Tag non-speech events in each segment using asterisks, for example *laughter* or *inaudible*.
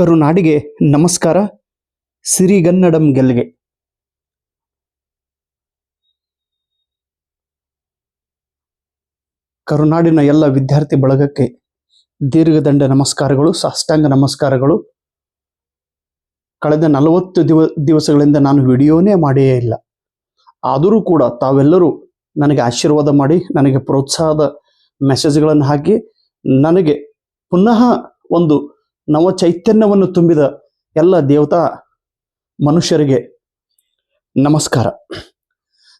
ಕರುನಾಡಿಗೆ ನಮಸ್ಕಾರ. ಸಿರಿಗನ್ನಡಂ ಗೆಲ್ಗೆ. ಕರುನಾಡಿನ ಎಲ್ಲ ವಿದ್ಯಾರ್ಥಿ ಬಳಗಕ್ಕೆ ದೀರ್ಘದಂಡ ನಮಸ್ಕಾರಗಳು, ಸಾಷ್ಟಾಂಗ ನಮಸ್ಕಾರಗಳು. ಕಳೆದ ನಲವತ್ತು ದಿವ, ದಿವಸಗಳಿಂದ ನಾನು ವಿಡಿಯೋನೇ ಮಾಡಿಯೇ ಇಲ್ಲ. ಆದರೂ ಕೂಡ ತಾವೆಲ್ಲರೂ ನನಗೆ ಆಶೀರ್ವಾದ ಮಾಡಿ, ನನಗೆ ಪ್ರೋತ್ಸಾಹದ ಮೆಸೇಜ್ಗಳನ್ನು ಹಾಕಿ, ನನಗೆ ಪುನಃ ಒಂದು ನವ ಚೈತನ್ಯವನ್ನು ತುಂಬಿದ ಎಲ್ಲ ದೇವತಾ ಮನುಷ್ಯರಿಗೆ ನಮಸ್ಕಾರ.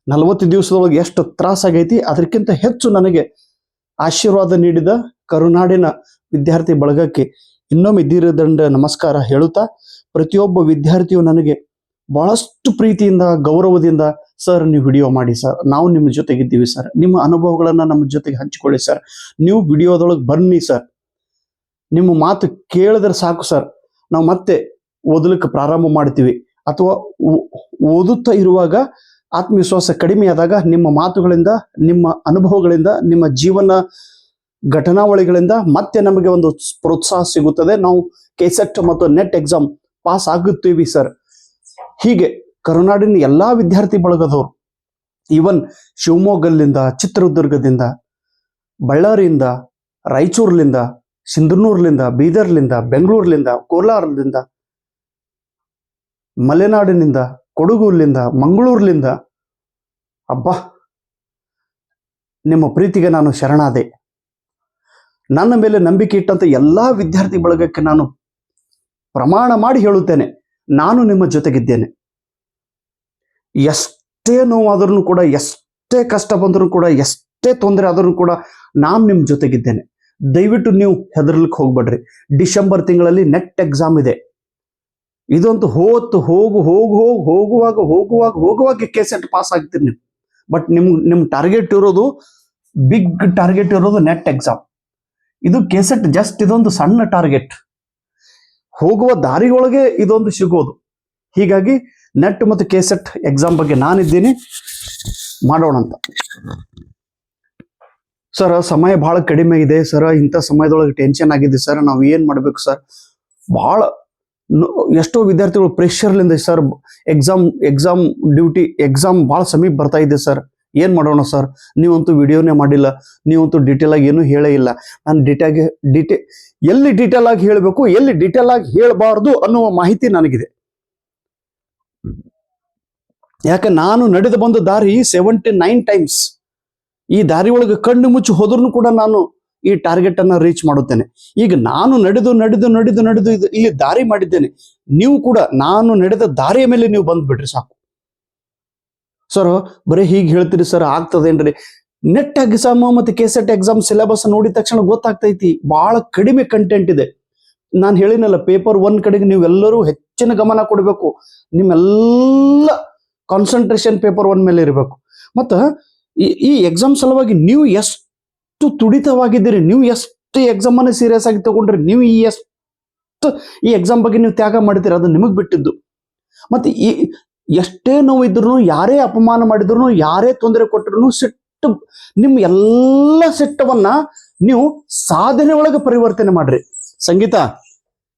ನಲವತ್ತು ದಿವಸದೊಳಗೆ ಎಷ್ಟು ತ್ರಾಸಾಗೈತಿ ಅದಕ್ಕಿಂತ ಹೆಚ್ಚು ನನಗೆ ಆಶೀರ್ವಾದ ನೀಡಿದ ಕರುನಾಡಿನ ವಿದ್ಯಾರ್ಥಿ ಬಳಗಕ್ಕೆ ಇನ್ನೊಮ್ಮೆ ದೀರ್ಘದಂಡ ನಮಸ್ಕಾರ ಹೇಳುತ್ತಾ, ಪ್ರತಿಯೊಬ್ಬ ವಿದ್ಯಾರ್ಥಿಯು ನನಗೆ ಬಹಳಷ್ಟು ಪ್ರೀತಿಯಿಂದ, ಗೌರವದಿಂದ, ಸರ್, ನೀವು ವಿಡಿಯೋ ಮಾಡಿ, ಸರ್. ನಾವು ನಿಮ್ಮ ಜೊತೆಗಿದ್ದೀವಿ, ಸರ್. ನಿಮ್ಮ ಅನುಭವಗಳನ್ನು ನಮ್ಮ ಜೊತೆಗೆ ಹಂಚಿಕೊಳ್ಳಿ, ಸರ್. ನೀವು ವಿಡಿಯೋದೊಳಗೆ ಬನ್ನಿ, ಸರ್. ನಿಮ್ಮ ಮಾತು ಕೇಳಿದ್ರೆ ಸಾಕು ಸರ್. ನಾವು ಮತ್ತೆ ಓದಲಿಕ್ಕೆ ಪ್ರಾರಂಭ ಮಾಡ್ತೀವಿ. ಅಥವಾ ಓದುತ್ತಾ ಇರುವಾಗ ಆತ್ಮವಿಶ್ವಾಸ ಕಡಿಮೆ ಆದಾಗ ನಿಮ್ಮ ಮಾತುಗಳಿಂದ, ನಿಮ್ಮ ಅನುಭವಗಳಿಂದ, ನಿಮ್ಮ ಜೀವನ ಘಟನಾವಳಿಗಳಿಂದ ಮತ್ತೆ ನಮಗೆ ಒಂದು ಪ್ರೋತ್ಸಾಹ ಸಿಗುತ್ತದೆ. ನಾವು ಕೆಸೆಟ್ ಮತ್ತು ನೆಟ್ ಎಕ್ಸಾಮ್ ಪಾಸ್ ಆಗುತ್ತೀವಿ ಸರ್. ಹೀಗೆ ಕರುನಾಡಿನ ಎಲ್ಲಾ ವಿದ್ಯಾರ್ಥಿ ಬಳಗದವರು ಈವನ್ ಶಿವಮೊಗ್ಗಲ್ಲಿಂದ ಚಿತ್ರದುರ್ಗದಿಂದ, ಬಳ್ಳಾರಿಯಿಂದ, ರಾಯಚೂರ್ಲಿಂದ ಸಿಂಧನೂರ್ಲಿಂದ, ಬೀದರ್ಲಿಂದ, ಬೆಂಗಳೂರ್ಲಿಂದ ಕೋಲಾರದಿಂದ ಮಲೆನಾಡಿನಿಂದ, ಕೊಡಗೂರ್ಲಿಂದ, ಮಂಗಳೂರ್ಲಿಂದ. ಅಬ್ಬಾ! ನಿಮ್ಮ ಪ್ರೀತಿಗೆ ನಾನು ಶರಣಾದೆ. ನನ್ನ ಮೇಲೆ ನಂಬಿಕೆ ಇಟ್ಟಂತ ಎಲ್ಲಾ ವಿದ್ಯಾರ್ಥಿ ಬಳಗಕ್ಕೆ ನಾನು ಪ್ರಮಾಣ ಮಾಡಿ ಹೇಳುತ್ತೇನೆ. ನಾನು ನಿಮ್ಮ ಜೊತೆಗಿದ್ದೇನೆ. ಎಷ್ಟೇ ನೋವಾದ್ರೂ ಕೂಡ, ಎಷ್ಟೇ ಕಷ್ಟ ಬಂದರೂ ಕೂಡ, ಎಷ್ಟೇ ತೊಂದರೆ ಆದರೂ ಕೂಡ ನಾನು ನಿಮ್ಮ ಜೊತೆಗಿದ್ದೇನೆ. ದಯವಿಟ್ಟು ನೀವು ಹೆದರ್ಲಿಕ್ಕೆ ಹೋಗ್ಬೇಡ್ರಿ. ಡಿಸೆಂಬರ್ ತಿಂಗಳಲ್ಲಿ ನೆಟ್ ಎಕ್ಸಾಮ್ ಇದೆ. ಇದೊಂದು ಹೋತು ಹೋಗು ಹೋಗು ಹೋಗಿ ಹೋಗುವಾಗ ಹೋಗುವಾಗ ಹೋಗುವಾಗ ಕೆಸೆಟ್ ಪಾಸ್ ಆಗ್ತೀರಿ ನೀವು. ಬಟ್ ನಿಮ್ ನಿಮ್ ಟಾರ್ಗೆಟ್ ಇರೋದು ಬಿಗ್ ಟಾರ್ಗೆಟ್ ಇರೋದು ನೆಟ್ ಎಕ್ಸಾಮ್ ಇದು ಕೆಸೆಟ್ ಜಸ್ಟ್ ಇದೊಂದು ಸಣ್ಣ ಟಾರ್ಗೆಟ್ ಹೋಗುವ ದಾರಿಯೊಳಗೆ ಇದೊಂದು ಸಿಗೋದು. ಹೀಗಾಗಿ ನೆಟ್ ಮತ್ತು ಕೆಸೆಟ್ ಎಕ್ಸಾಮ್ ಬಗ್ಗೆ ನಾನಿದ್ದೀನಿ. ಮಾಡೋಣ ಅಂತ ಸರ್ ಸಮಯ ಬಹಳ ಕಡಿಮೆ ಇದೆ. ಸರ್ ಇಂಥ ಸಮಯದೊಳಗೆ ಟೆನ್ಷನ್ ಆಗಿದೆ. ಸರ್ ನಾವು ಏನ್ ಮಾಡ್ಬೇಕು ಸರ್ ಬಹಳ ಎಷ್ಟೋ ವಿದ್ಯಾರ್ಥಿಗಳು ಪ್ರೆಷರ್ಲಿಂದ sir exam exam duty exam ಬಹಳ ಸಮೀಪ ಬರ್ತಾ ಇದೆ ಸರ್ ಏನ್ ಮಾಡೋಣ ಸರ್ ನೀವಂತೂ ವಿಡಿಯೋನೇ ಮಾಡಿಲ್ಲ. ನೀವಂತೂ ಡೀಟೇಲ್ ಆಗಿ ಏನೂ ಹೇಳೇ ಇಲ್ಲ. ನಾನು ಡೀಟಾಗಿ ಡೀಟೇ ಎಲ್ಲಿ ಡೀಟೇಲ್ ಆಗಿ ಹೇಳಬೇಕು, ಎಲ್ಲಿ ಡೀಟೇಲ್ ಆಗಿ ಹೇಳಬಾರ್ದು ಅನ್ನುವ ಮಾಹಿತಿ ನನಗಿದೆ. ಯಾಕೆ, ನಾನು ನಡೆದು ಬಂದ ದಾರಿ ಸೆವೆಂಟಿ ನೈನ್ ಟೈಮ್ಸ್ ಈ ದಾರಿ ಒಳಗೆ ಕಣ್ಣು ಮುಚ್ಚಿ ಹೋದ್ರೂ ಕೂಡ ನಾನು ಈ ಟಾರ್ಗೆಟ್ ಅನ್ನ ರೀಚ್ ಮಾಡುತ್ತೇನೆ. ಈಗ ನಾನು ನಡೆದು ನಡೆದು ನಡೆದು ನಡೆದು ಇದು ಇಲ್ಲಿ ದಾರಿ ಮಾಡಿದ್ದೇನೆ. ನೀವು ಕೂಡ ನಾನು ನಡೆದ ದಾರಿಯ ಮೇಲೆ ನೀವು ಬಂದ್ಬಿಡ್ರಿ ಸಾಕು. ಸರ್ ಬರೀ ಹೀಗೆ ಹೇಳ್ತೀರಿ ಸರ್ ಆಗ್ತದೇನ್ರಿ? ನೆಟ್ ಎಕ್ಸಾಮ್ ಮತ್ತೆ ಕೆಸೆಟ್ ಎಕ್ಸಾಮ್ ಸಿಲೆಬಸ್ ನೋಡಿದ ತಕ್ಷಣ ಗೊತ್ತಾಗ್ತೈತಿ ಬಹಳ ಕಡಿಮೆ ಕಂಟೆಂಟ್ ಇದೆ. ನಾನು ಹೇಳಿನಲ್ಲ ಪೇಪರ್ ಒನ್ ಕಡೆಗೆ ನೀವೆಲ್ಲರೂ ಹೆಚ್ಚಿನ ಗಮನ ಕೊಡಬೇಕು. ನಿಮ್ಮೆಲ್ಲ ಕಾನ್ಸಂಟ್ರೇಷನ್ ಪೇಪರ್ ಒನ್ ಮೇಲೆ ಇರಬೇಕು. ಮತ್ತು ಈ ಎಕ್ಸಾಮ್ ಸಲುವಾಗಿ ನೀವು ಎಷ್ಟು ತುಡಿತವಾಗಿದ್ದೀರಿ, ನೀವು ಎಷ್ಟು ಎಕ್ಸಾಮ್ ಅನ್ನು ಸೀರಿಯಸ್ ಆಗಿ ತಗೊಂಡ್ರಿ, ನೀವು ಈ ಎಷ್ಟು ಈ ಎಕ್ಸಾಮ್ ಬಗ್ಗೆ ನೀವು ತ್ಯಾಗ ಮಾಡಿದ್ದೀರಿ, ಅದು ನಿಮಗೆ ಬಿಟ್ಟಿದ್ದು. ಮತ್ತೆ ಈ ಎಷ್ಟೇ ನೋವು ಇದ್ರು ಯಾರೇ ಅಪಮಾನ ಮಾಡಿದ್ರು ಯಾರೇ ತೊಂದರೆ ಕೊಟ್ಟರು ಸಿಟ್ಟು, ನಿಮ್ಮ ಎಲ್ಲ ಸಿಟ್ಟವನ್ನ ನೀವು ಸಾಧನೆ ಒಳಗೆ ಪರಿವರ್ತನೆ ಮಾಡ್ರಿ. ಸಂಗೀತ?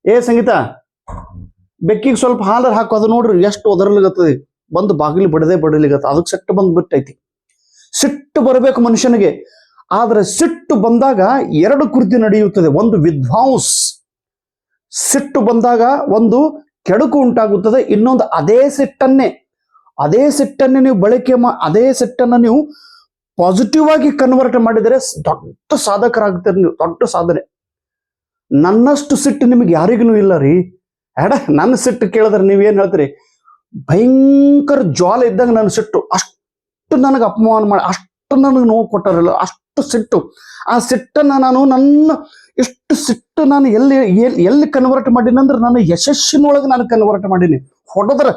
ಏ ಸಂಗೀತ, ಬೆಕ್ಕಿಗೆ ಸ್ವಲ್ಪ ಹಾಲರ್ ಹಾಕೋದು ನೋಡ್ರಿ ಎಷ್ಟು ಒದರ್ಲಿಗತ್ತದ. ಬಂದು ಬಾಗಿಲು ಬಡದೆ ಬಡಲಿಗತ್ತ, ಅದಕ್ಕೆ ಸಿಟ್ಟು ಬಂದು ಬಿಟ್ಟೈತಿ ಸಿಟ್ಟು ಬರಬೇಕು ಮನುಷ್ಯನಿಗೆ. ಆದರೆ ಸಿಟ್ಟು ಬಂದಾಗ ಎರಡು ಕೃತಿ ನಡೆಯುತ್ತದೆ. ಒಂದು ವಿದ್ವಾಂಸ್ ಸಿಟ್ಟು ಬಂದಾಗ ಒಂದು ಕೆಡುಕು ಉಂಟಾಗುತ್ತದೆ. ಇನ್ನೊಂದು ಅದೇ ಸಿಟ್ಟನ್ನೇ. ಅದೇ ಸಿಟ್ಟನ್ನೇ ನೀವು ಬಳಕೆ ಮಾ, ಅದೇ ಸಿಟ್ಟನ್ನು ನೀವು ಪಾಸಿಟಿವ್ ಆಗಿ ಕನ್ವರ್ಟ್ ಮಾಡಿದರೆ ದೊಡ್ಡ ಸಾಧಕರಾಗ್ತೀರಿ ನೀವು. ದೊಡ್ಡ ಸಾಧನೆ. ನನ್ನಷ್ಟು ಸಿಟ್ಟು ನಿಮಗೆ ಯಾರಿಗೂ ಇಲ್ಲ ರೀ. ಎಡ, ನನ್ನ ಸಿಟ್ಟು ಕೇಳಿದ್ರೆ ನೀವೇನು ಹೇಳ್ತೀರಿ? ಭಯಂಕರ ಜ್ವಾಲ ಇದ್ದಂಗೆ ನನ್ನ ಸಿಟ್ಟು. ಅಷ್ಟು ನನಗೆ ಅಪಮಾನ ಮಾಡಿ, ಅಷ್ಟು ನನಗೆ ನೋವು ಕೊಟ್ಟಾರಲ್ಲ, ಅಷ್ಟು ಸಿಟ್ಟು. ಆ ಸಿಟ್ಟನ್ನು ನಾನು ನನ್ನ ಎಷ್ಟು ಸಿಟ್ಟು ನಾನು ಎಲ್ಲಿ ಎಲ್ಲಿ ಕನ್ವರ್ಟ್ ಮಾಡೀನಿ ಅಂದ್ರೆ ನಾನು ಯಶಸ್ಸಿನೊಳಗೆ ನಾನು ಕನ್ವರ್ಟ್ ಮಾಡೀನಿ. ಹೊಡೆದ್ರೆ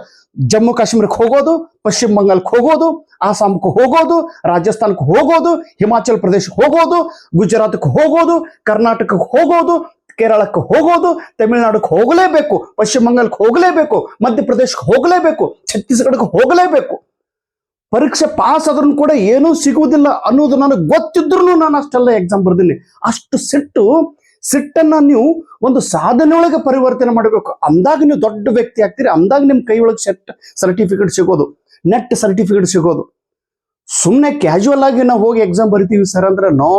ಜಮ್ಮು ಕಾಶ್ಮೀರಕ್ಕೆ ಹೋಗೋದು, ಪಶ್ಚಿಮ ಬಂಗಾಳಕ್ಕೆ ಹೋಗೋದು ಆಸಾಮ್ಗೆ ಹೋಗೋದು, ರಾಜಸ್ಥಾನಕ್ಕೆ ಹೋಗೋದು, ಹಿಮಾಚಲ್ ಪ್ರದೇಶಕ್ಕೆ ಹೋಗೋದು, ಗುಜರಾತ್ಗೆ ಹೋಗೋದು, ಕರ್ನಾಟಕಕ್ಕೆ ಹೋಗೋದು, ಕೇರಳಕ್ಕೆ ಹೋಗೋದು, ತಮಿಳುನಾಡಕ್ಕೆ ಹೋಗಲೇಬೇಕು, ಪಶ್ಚಿಮ ಬಂಗಾಳಕ್ಕೆ ಹೋಗಲೇಬೇಕು, ಮಧ್ಯಪ್ರದೇಶಕ್ಕೆ ಹೋಗಲೇಬೇಕು, ಛತ್ತೀಸ್ಗಢಕ್ಕೆ ಹೋಗಲೇಬೇಕು. ಪರೀಕ್ಷೆ ಪಾಸ್ ಆದ್ರೂ ಕೂಡ ಏನೂ ಸಿಗುವುದಿಲ್ಲ ಅನ್ನೋದು ನನಗೆ ಗೊತ್ತಿದ್ರು ನಾನು ಅಷ್ಟೆಲ್ಲ ಎಕ್ಸಾಮ್ ಬರ್ದಿಲ್ಲ. ಅಷ್ಟು ಸಿಟ್ಟು, ಸಿಟ್ಟನ್ನ ನೀವು ಒಂದು ಸಾಧನೆಯೊಳಗೆ ಪರಿವರ್ತನೆ ಮಾಡಬೇಕು. ಅಂದಾಗ ನೀವು ದೊಡ್ಡ ವ್ಯಕ್ತಿ ಆಗ್ತೀರಿ, ಅಂದಾಗ ನಿಮ್ಮ ಕೈ ಒಳಗೆ ಸೆಟ್ ಸರ್ಟಿಫಿಕೇಟ್ ಸಿಗೋದು ನೆಟ್ ಸರ್ಟಿಫಿಕೇಟ್ ಸಿಗೋದು. ಸುಮ್ಮನೆ ಕ್ಯಾಶುವಲ್ ಆಗಿ ನಾವು ಹೋಗಿ ಎಕ್ಸಾಮ್ ಬರಿತೀವಿ ಸರ್ ಅಂದ್ರೆ ನೋ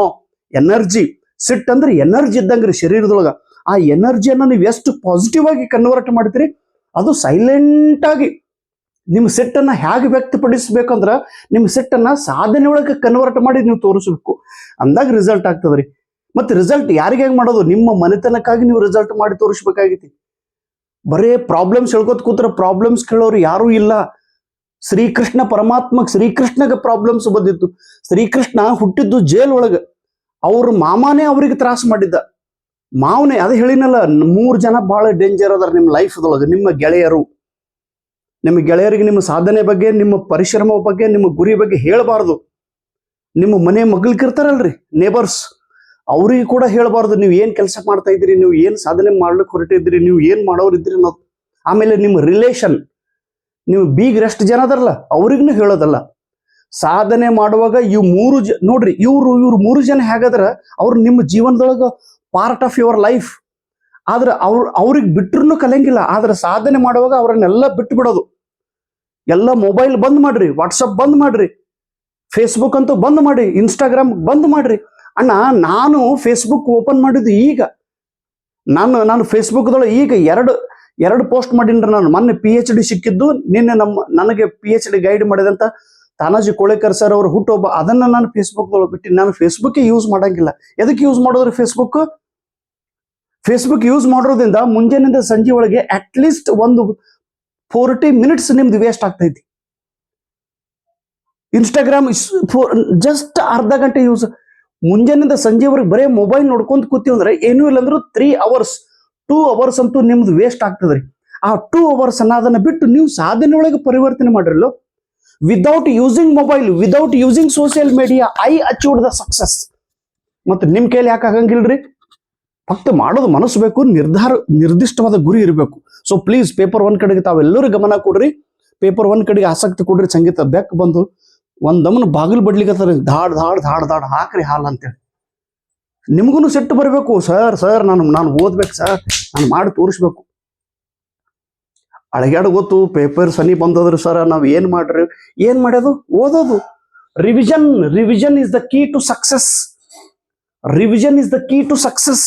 ಎನರ್ಜಿ ಸಿಟ್ ಅಂದ್ರೆ ಎನರ್ಜಿ ಇದ್ದಂಗ್ರಿ ಶರೀರದೊಳಗೆ. ಆ ಎನರ್ಜಿಯನ್ನು ನೀವು ಎಷ್ಟು ಪಾಸಿಟಿವ್ ಆಗಿ ಕನ್ವರ್ಟ್ ಮಾಡ್ತೀರಿ, ಅದು ಸೈಲೆಂಟ್ ಆಗಿ ನಿಮ್ಮ ಸಿಟ್ಟನ್ನ ಹೇಗೆ ವ್ಯಕ್ತಪಡಿಸ್ಬೇಕಂದ್ರೆ ನಿಮ್ಮ ಸಿಟ್ಟನ್ನ ಸಾಧನೆ ಒಳಗೆ ಕನ್ವರ್ಟ್ ಮಾಡಿ ನೀವು ತೋರಿಸ್ಬೇಕು. ಅಂದಾಗ ರಿಸಲ್ಟ್ ಆಗ್ತದ್ರಿ. ಮತ್ತು ರಿಸಲ್ಟ್ ಯಾರಿಗೆ ಹೆಂಗೆ ಮಾಡೋದು? ನಿಮ್ಮ ಮನೆತನಕ್ಕಾಗಿ ನೀವು ರಿಸಲ್ಟ್ ಮಾಡಿ ತೋರಿಸ್ಬೇಕಾಗೈತಿ. ಬರೇ ಪ್ರಾಬ್ಲಮ್ಸ್ ಹೇಳ್ಕೊತ ಕೂತ್ರ ಪ್ರಾಬ್ಲಮ್ಸ್ ಕೇಳೋರು ಯಾರೂ ಇಲ್ಲ. ಶ್ರೀಕೃಷ್ಣ ಪರಮಾತ್ಮಕ್ಕೆ ಶ್ರೀಕೃಷ್ಣಗೆ ಪ್ರಾಬ್ಲಮ್ಸ್ ಬಂದಿತ್ತು. ಶ್ರೀಕೃಷ್ಣ ಹುಟ್ಟಿದ್ದು ಜೇಲ್ ಒಳಗೆ. ಅವ್ರ ಮಾಮಾನೇ ಅವರಿಗೆ ತ್ರಾಸ ಮಾಡಿದ್ದ. ಮಾವನೇ, ಅದು ಹೇಳಿನಲ್ಲ, ಮೂರು ಜನ ಬಹಳ ಡೇಂಜರ್ ಅದಾರ ನಿಮ್ಮ ಲೈಫ್ದೊಳಗೆ ನಿಮ್ಮ ಗೆಳೆಯರು. ನಿಮ್ಮ ಗೆಳೆಯರಿಗೆ ನಿಮ್ಮ ಸಾಧನೆ ಬಗ್ಗೆ, ನಿಮ್ಮ ಪರಿಶ್ರಮ ಬಗ್ಗೆ, ನಿಮ್ಮ ಗುರಿ ಬಗ್ಗೆ ಹೇಳಬಾರ್ದು. ನಿಮ್ಮ ಮನೆ ಮಗಳ್ಕಿರ್ತಾರಲ್ರಿ ನೇಬರ್ಸ್ ಅವ್ರಿಗೆ ಕೂಡ ಹೇಳಬಾರ್ದು, ನೀವು ಏನು ಕೆಲಸ ಮಾಡ್ತಾ ಇದ್ದೀರಿ, ನೀವು ಏನು ಸಾಧನೆ ಮಾಡ್ಲಿಕ್ಕೆ ಹೊರಟಿದ್ರಿ ನೀವು ಏನ್ ಮಾಡೋರಿದ್ರಿ ಅನ್ನೋದು. ಆಮೇಲೆ ನಿಮ್ಮ ರಿಲೇಷನ್ ನೀವು ಬೀಗ್ ಎಷ್ಟು ಜನ ಅದರಲ್ಲ ಅವ್ರಿಗೂ ಹೇಳೋದಲ್ಲ. ಸಾಧನೆ ಮಾಡುವಾಗ ಇವ್ ಮೂರು ಜ, ನೋಡ್ರಿ, ಇವ್ರು ಇವ್ರು ಮೂರು ಜನ ಹೇಗಾದ್ರ, ಅವ್ರು ನಿಮ್ಮ ಜೀವನದೊಳಗ ಪಾರ್ಟ್ ಆಫ್ ಯುವರ್ ಲೈಫ್ ಆದ್ರೆ ಅವ್ರು, ಅವ್ರಿಗೆ ಬಿಟ್ರು ಕಲಿಯಂಗಿಲ್ಲ ಆದ್ರೆ ಸಾಧನೆ ಮಾಡುವಾಗ ಅವರನ್ನೆಲ್ಲ ಬಿಟ್ಟು ಬಿಡೋದು ಎಲ್ಲ ಮೊಬೈಲ್ ಬಂದ್ ಮಾಡ್ರಿ ವಾಟ್ಸಪ್ ಬಂದ್ ಮಾಡ್ರಿ ಫೇಸ್ಬುಕ್ ಅಂತೂ ಬಂದ್ ಮಾಡಿ ಇನ್ಸ್ಟಾಗ್ರಾಮ್ ಬಂದ್ ಮಾಡ್ರಿ. ಅಣ್ಣ, ನಾನು ಫೇಸ್ಬುಕ್ ಓಪನ್ ಮಾಡಿದ್ದು ಈಗ. ನಾನು ನಾನು ಫೇಸ್ಬುಕ್ದೊಳಗೆ ಈಗ ಎರಡು ಎರಡು ಪೋಸ್ಟ್ ಮಾಡೀನ್ರಿ ನಾನು. ಮೊನ್ನೆ ಪಿ ಎಚ್ ಡಿ ಸಿಕ್ಕಿದ್ದು, ನಿನ್ನೆ ನಮ್ಮ, ನನಗೆ ಪಿ ಎಚ್ ಡಿ ಗೈಡ್ ಮಾಡಿದಂತ ತಾನಾಜಿ ಕೋಳೇಕರ್ ಸರ್ ಅವರು ಹುಟ್ಟೊಬ್ಬ, ಅದನ್ನ ನಾನು ಫೇಸ್ಬುಕ್ ಬಿಟ್ಟು, ನಾನು ಫೇಸ್ಬುಕ್ ಯೂಸ್ ಮಾಡಂಗಿಲ್ಲ. ಎದಕ್ಕೆ ಯೂಸ್ ಮಾಡೋದ್ರಿ ಫೇಸ್ಬುಕ್ ಫೇಸ್ಬುಕ್ ಯೂಸ್ ಮಾಡೋದ್ರಿಂದ ಮುಂಜಾನೆಯಿಂದ ಸಂಜೆ ಒಳಗೆ ಅಟ್ಲೀಸ್ಟ್ ಒಂದು ಫೋರ್ಟಿ ಮಿನಿಟ್ಸ್ ನಿಮ್ದು ವೇಸ್ಟ್ ಆಗ್ತೈತಿ. ಇನ್ಸ್ಟಾಗ್ರಾಮ್ ಜಸ್ಟ್ ಅರ್ಧ ಗಂಟೆ ಯೂಸ್ ಮುಂಜಾನೆಯಿಂದ ಸಂಜೆವರೆಗೆ ಬರೇ ಮೊಬೈಲ್ ನೋಡ್ಕೊಂತ ಕೂತೀವಿ ಅಂದ್ರೆ ಏನೂ ಇಲ್ಲ ಅಂದ್ರೂ ತ್ರೀ ಅವರ್ಸ್ ಟೂ ಅವರ್ಸ್ ಅಂತೂ ನಿಮ್ದು ವೇಸ್ಟ್ ಆಗ್ತದ್ರಿ. ಆ ಟೂ ಅವರ್ಸ್ ಅನ್ನ ಅದನ್ನ ಬಿಟ್ಟು ನೀವು ಸಾಧನೆ ಒಳಗೆ ಪರಿವರ್ತನೆ ಮಾಡಿರಲು without using mobile without using social media I achieved the success ಮತ್ತೆ ನಿಮ್ಮ ಕೈಲಿ ಯಾಕೆ ಆಗಂಗಿಲ್ರಿ? ಫಕ್ತ ಮಾಡೋದು ಮನಸ್ಸು ಬೇಕು, ನಿರ್ಧಾರ, ನಿರ್ದಿಷ್ಟವಾದ ಗುರಿ ಇರಬೇಕು. ಸೊ ಪ್ಲೀಸ್ ಪೇಪರ್ ಒನ್ ಕಡೆಗೆ ತಾವೆಲ್ಲರೂ ಗಮನ ಕೊಡ್ರಿ. ಪೇಪರ್ ಒನ್ ಕಡೆಗೆ ಆಸಕ್ತಿ ಕೊಡ್ರಿ, ಸಂಗೀತ ಬೆಕ್ ಬಂದು ಒಂದ್ ದಮನ ಬಾಗಿಲು ಬಡ್ಲಿಕ್ಕೆ ಧಾಡ್ ಧಾಡ್ ಧಾಡ್ ಧಾಡ್ ಹಾಕ್ರಿ ಹಾಲ್ ಅಂತೇಳಿ. ನಿಮ್ಗೂ ಸೆಟ್ ಬರಬೇಕು. ಸರ್ ಸರ್ ನಾನು ನಾನು ಓದ್ಬೇಕು ಸರ್ ನಾನು ಮಾಡಿ ತೋರಿಸ್ಬೇಕು. ಅಳಗ್ಯಾಡ ಗೊತ್ತು ಪೇಪರ್ ಸನಿ ಬಂದದ್ರಿ ಸರ್ ನಾವ್ ಏನ್ ಮಾಡ್ರಿ? ಏನ್ ಮಾಡ್ಯೋದು? ಓದೋದು. Revision revision is the key to success revision is the key to success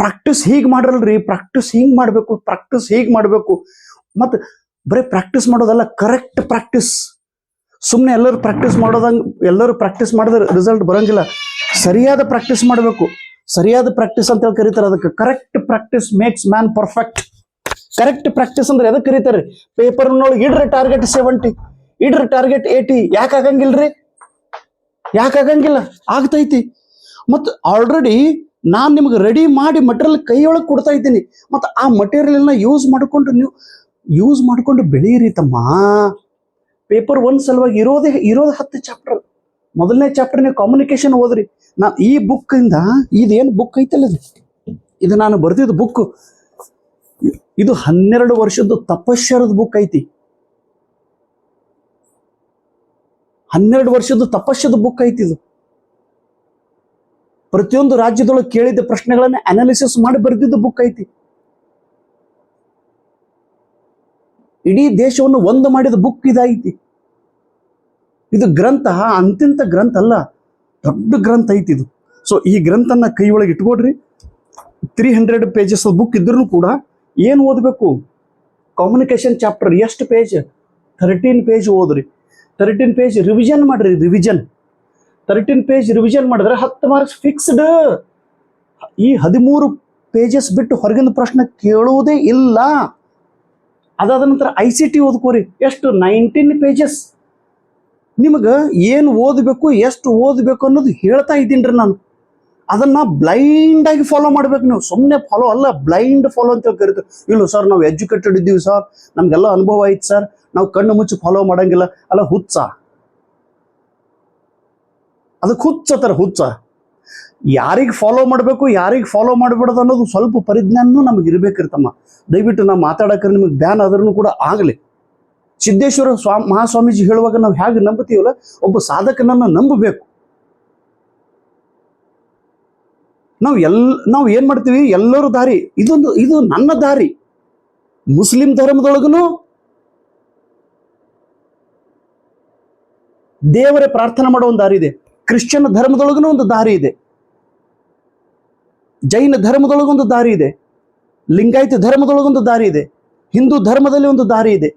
practice ಹೀಗೆ ಮಾಡ್ರಲ್ರಿ ಪ್ರಾಕ್ಟೀಸ್ ಹಿಂಗ್ ಮಾಡ್ಬೇಕು ಪ್ರಾಕ್ಟೀಸ್ ಹೀಗೆ ಮಾಡಬೇಕು. ಮತ್ತೆ ಬರೀ ಪ್ರಾಕ್ಟೀಸ್ ಮಾಡೋದಲ್ಲ ಕರೆಕ್ಟ್ ಪ್ರಾಕ್ಟೀಸ್ ಸುಮ್ಮನೆ ಎಲ್ಲರೂ ಪ್ರಾಕ್ಟೀಸ್ ಮಾಡೋದಂಗ್, ಎಲ್ಲರೂ ಪ್ರಾಕ್ಟೀಸ್ ಮಾಡಿದ್ರೆ ರಿಸಲ್ಟ್ ಬರೋಂಗಿಲ್ಲ. ಸರಿಯಾದ ಪ್ರಾಕ್ಟೀಸ್ ಮಾಡಬೇಕು. ಸರಿಯಾದ ಪ್ರಾಕ್ಟೀಸ್ ಅಂತ ಹೇಳಿ ಕರೀತಾರೆ ಅದಕ್ಕೆ. Correct practice makes man perfect correct practice ಅಂದ್ರೆ ಎದಕ್ಕೆ ಕರೀತಾರೆ? ಪೇಪರ್ನೊಳಗೆ ಇಡ್ರಿ ಟಾರ್ಗೆಟ್ ಸೆವೆಂಟಿ ಇಡ್ರಿ ಟಾರ್ಗೆಟ್ ಏಯ್ಟಿ ಯಾಕೆ ಆಗಂಗಿಲ್ರಿ? ಯಾಕೆ ಆಗಂಗಿಲ್ಲ? ಆಗ್ತೈತಿ. ಮತ್ತು ಆಲ್ರೆಡಿ ನಾನು ನಿಮ್ಗೆ ರೆಡಿ ಮಾಡಿ ಮಟೀರಿಯಲ್ ಕೈಯೊಳಗೆ ಕೊಡ್ತಾ ಇದ್ದೀನಿ. ಮತ್ತು ಆ ಮಟೀರಿಯಲ್ನ ಯೂಸ್ ಮಾಡಿಕೊಂಡು ನೀವು ಯೂಸ್ ಮಾಡಿಕೊಂಡು ಬೆಳೀರಿ ತಮ್ಮ. ಪೇಪರ್ ಒನ್ ಸಲುವಾಗಿ ಇರೋದೇ, ಇರೋದು ಹತ್ತು ಚಾಪ್ಟರ್ ಮೊದಲನೇ ಚಾಪ್ಟರ್ ನೀವು ಕಮ್ಯುನಿಕೇಶನ್ ಓದ್ರಿ. ನಾ ಈ ಬುಕ್ ಇಂದ, ಇದೇನು ಬುಕ್ ಐತಲ್ಲ ಇದು? ಇದು ನಾನು ಬರ್ದಿದ್ದು ಬುಕ್ ಇದು ಹನ್ನೆರಡು ವರ್ಷದ ತಪಶ್ಚರದ ಬುಕ್ ಐತಿ. ಹನ್ನೆರಡು ವರ್ಷದ ತಪಸ್ಸದ ಬುಕ್ ಐತಿ ಇದು. ಪ್ರತಿಯೊಂದು ರಾಜ್ಯದೊಳಗೆ ಕೇಳಿದ ಪ್ರಶ್ನೆಗಳನ್ನ ಅನಾಲಿಸಿಸ್ ಮಾಡಿ ಬರೆದಿದ್ದ ಬುಕ್ ಐತಿ. ಇಡೀ ದೇಶವನ್ನು ಒಂದು ಮಾಡಿದ ಬುಕ್ ಇದೈತಿ ಇದು ಗ್ರಂಥ ಅಂತಿಂತ ಗ್ರಂಥ ಅಲ್ಲ, ದೊಡ್ಡ ಗ್ರಂಥ ಐತಿ ಇದು. ಸೊ ಈ ಗ್ರಂಥನ ಕೈ ಒಳಗೆ ಇಟ್ಕೊಡ್ರಿ. ತ್ರೀ ಹಂಡ್ರೆಡ್ ಪೇಜಸ್ ಬುಕ್ ಇದ್ರೂ ಕೂಡ ಏನು ಓದಬೇಕು? ಕಮ್ಯುನಿಕೇಶನ್ ಚಾಪ್ಟರ್ ಎಷ್ಟು ಪೇಜ್ ಥರ್ಟೀನ್ ಪೇಜ್ ಓದ್ರಿ. ಥರ್ಟೀನ್ ಪೇಜ್ ರಿವಿಷನ್ ಮಾಡ್ರಿ ರಿವಿಷನ್ ತರ್ಟೀನ್ ಪೇಜ್ ರಿವಿಷನ್ ಮಾಡಿದ್ರೆ ಹತ್ತು ಮಾರ್ಕ್ಸ್ ಫಿಕ್ಸ್ಡ್ ಈ ಹದಿಮೂರು ಪೇಜಸ್ ಬಿಟ್ಟು ಹೊರಗಿನ ಪ್ರಶ್ನೆ ಕೇಳುವುದೇ ಇಲ್ಲ. ಅದಾದ ನಂತರ ಐ ಸಿ ಟಿ ಓದ್ಕೋರಿ. ಎಷ್ಟು? ನೈನ್ಟೀನ್ ಪೇಜಸ್ ನಿಮಗೆ ಏನು ಓದಬೇಕು, ಎಷ್ಟು ಓದಬೇಕು ಅನ್ನೋದು ಹೇಳ್ತಾ ಇದ್ದೀನಿ ರೀ ನಾನು. ಅದನ್ನು ಬ್ಲೈಂಡಾಗಿ ಫಾಲೋ ಮಾಡಬೇಕು ನೀವು. ಸುಮ್ಮನೆ ಫಾಲೋ ಅಲ್ಲ ಬ್ಲೈಂಡ್ ಫಾಲೋ ಅಂತ ಹೇಳಿ ಕರಿತೀವಿ ಇಲ್ಲ ಸರ್ ನಾವು ಎಜುಕೇಟೆಡ್ ಇದ್ದೀವಿ ಸರ್ ನಮಗೆಲ್ಲ ಅನುಭವ ಐತೆ ಸರ್ ನಾವು ಕಣ್ಣು ಮುಚ್ಚಿ ಫಾಲೋ ಮಾಡೋಂಗಿಲ್ಲ. ಅಲ್ಲ ಹುಚ್ಚ. ಅದಕ್ಕೆ ಹುಚ್ಚ ತರ ಹುಚ್ಚ. ಯಾರಿಗೆ ಫಾಲೋ ಮಾಡಬೇಕು, ಯಾರಿಗೆ ಫಾಲೋ ಮಾಡಬಾರ್ದು ಅನ್ನೋದು ಸ್ವಲ್ಪ ಪರಿಜ್ಞಾನನೂ ನಮಗೆ ಇರ್ಬೇಕಿರ್ತಮ್ಮ ದಯವಿಟ್ಟು ನಾವು ಮಾತಾಡಕ್ಕೆ ನಿಮಗೆ ಬ್ಯಾನ್ ಆದ್ರೂ ಕೂಡ ಆಗಲಿ. ಸಿದ್ದೇಶ್ವರ ಸ್ವಾ, ಮಹಾಸ್ವಾಮೀಜಿ ಹೇಳುವಾಗ ನಾವು ಹೇಗೆ ನಂಬುತ್ತೀವಲ್ಲ, ಒಬ್ಬ ಸಾಧಕನನ್ನು ನಂಬಬೇಕು. ನಾವು ಎಲ್, ನಾವು ಏನು ಮಾಡ್ತೀವಿ? ಎಲ್ಲರೂ ದಾರಿ. ಇದೊಂದು, ಇದು ನನ್ನ ದಾರಿ. ಮುಸ್ಲಿಂ ಧರ್ಮದೊಳಗೂ ದೇವರೇ ಪ್ರಾರ್ಥನೆ ಮಾಡೋ ಒಂದು ದಾರಿ ಇದೆ. ಕ್ರಿಶ್ಚಿಯನ್ ಧರ್ಮದೊಳಗೂ ಒಂದು ದಾರಿ ಇದೆ. ಜೈನ ಧರ್ಮದೊಳಗೊಂದು ದಾರಿ ಇದೆ. ಲಿಂಗಾಯತ ಧರ್ಮದೊಳಗೊಂದು ದಾರಿ ಇದೆ. ಹಿಂದೂ ಧರ್ಮದಲ್ಲಿ ಒಂದು ದಾರಿ ಇದೆ.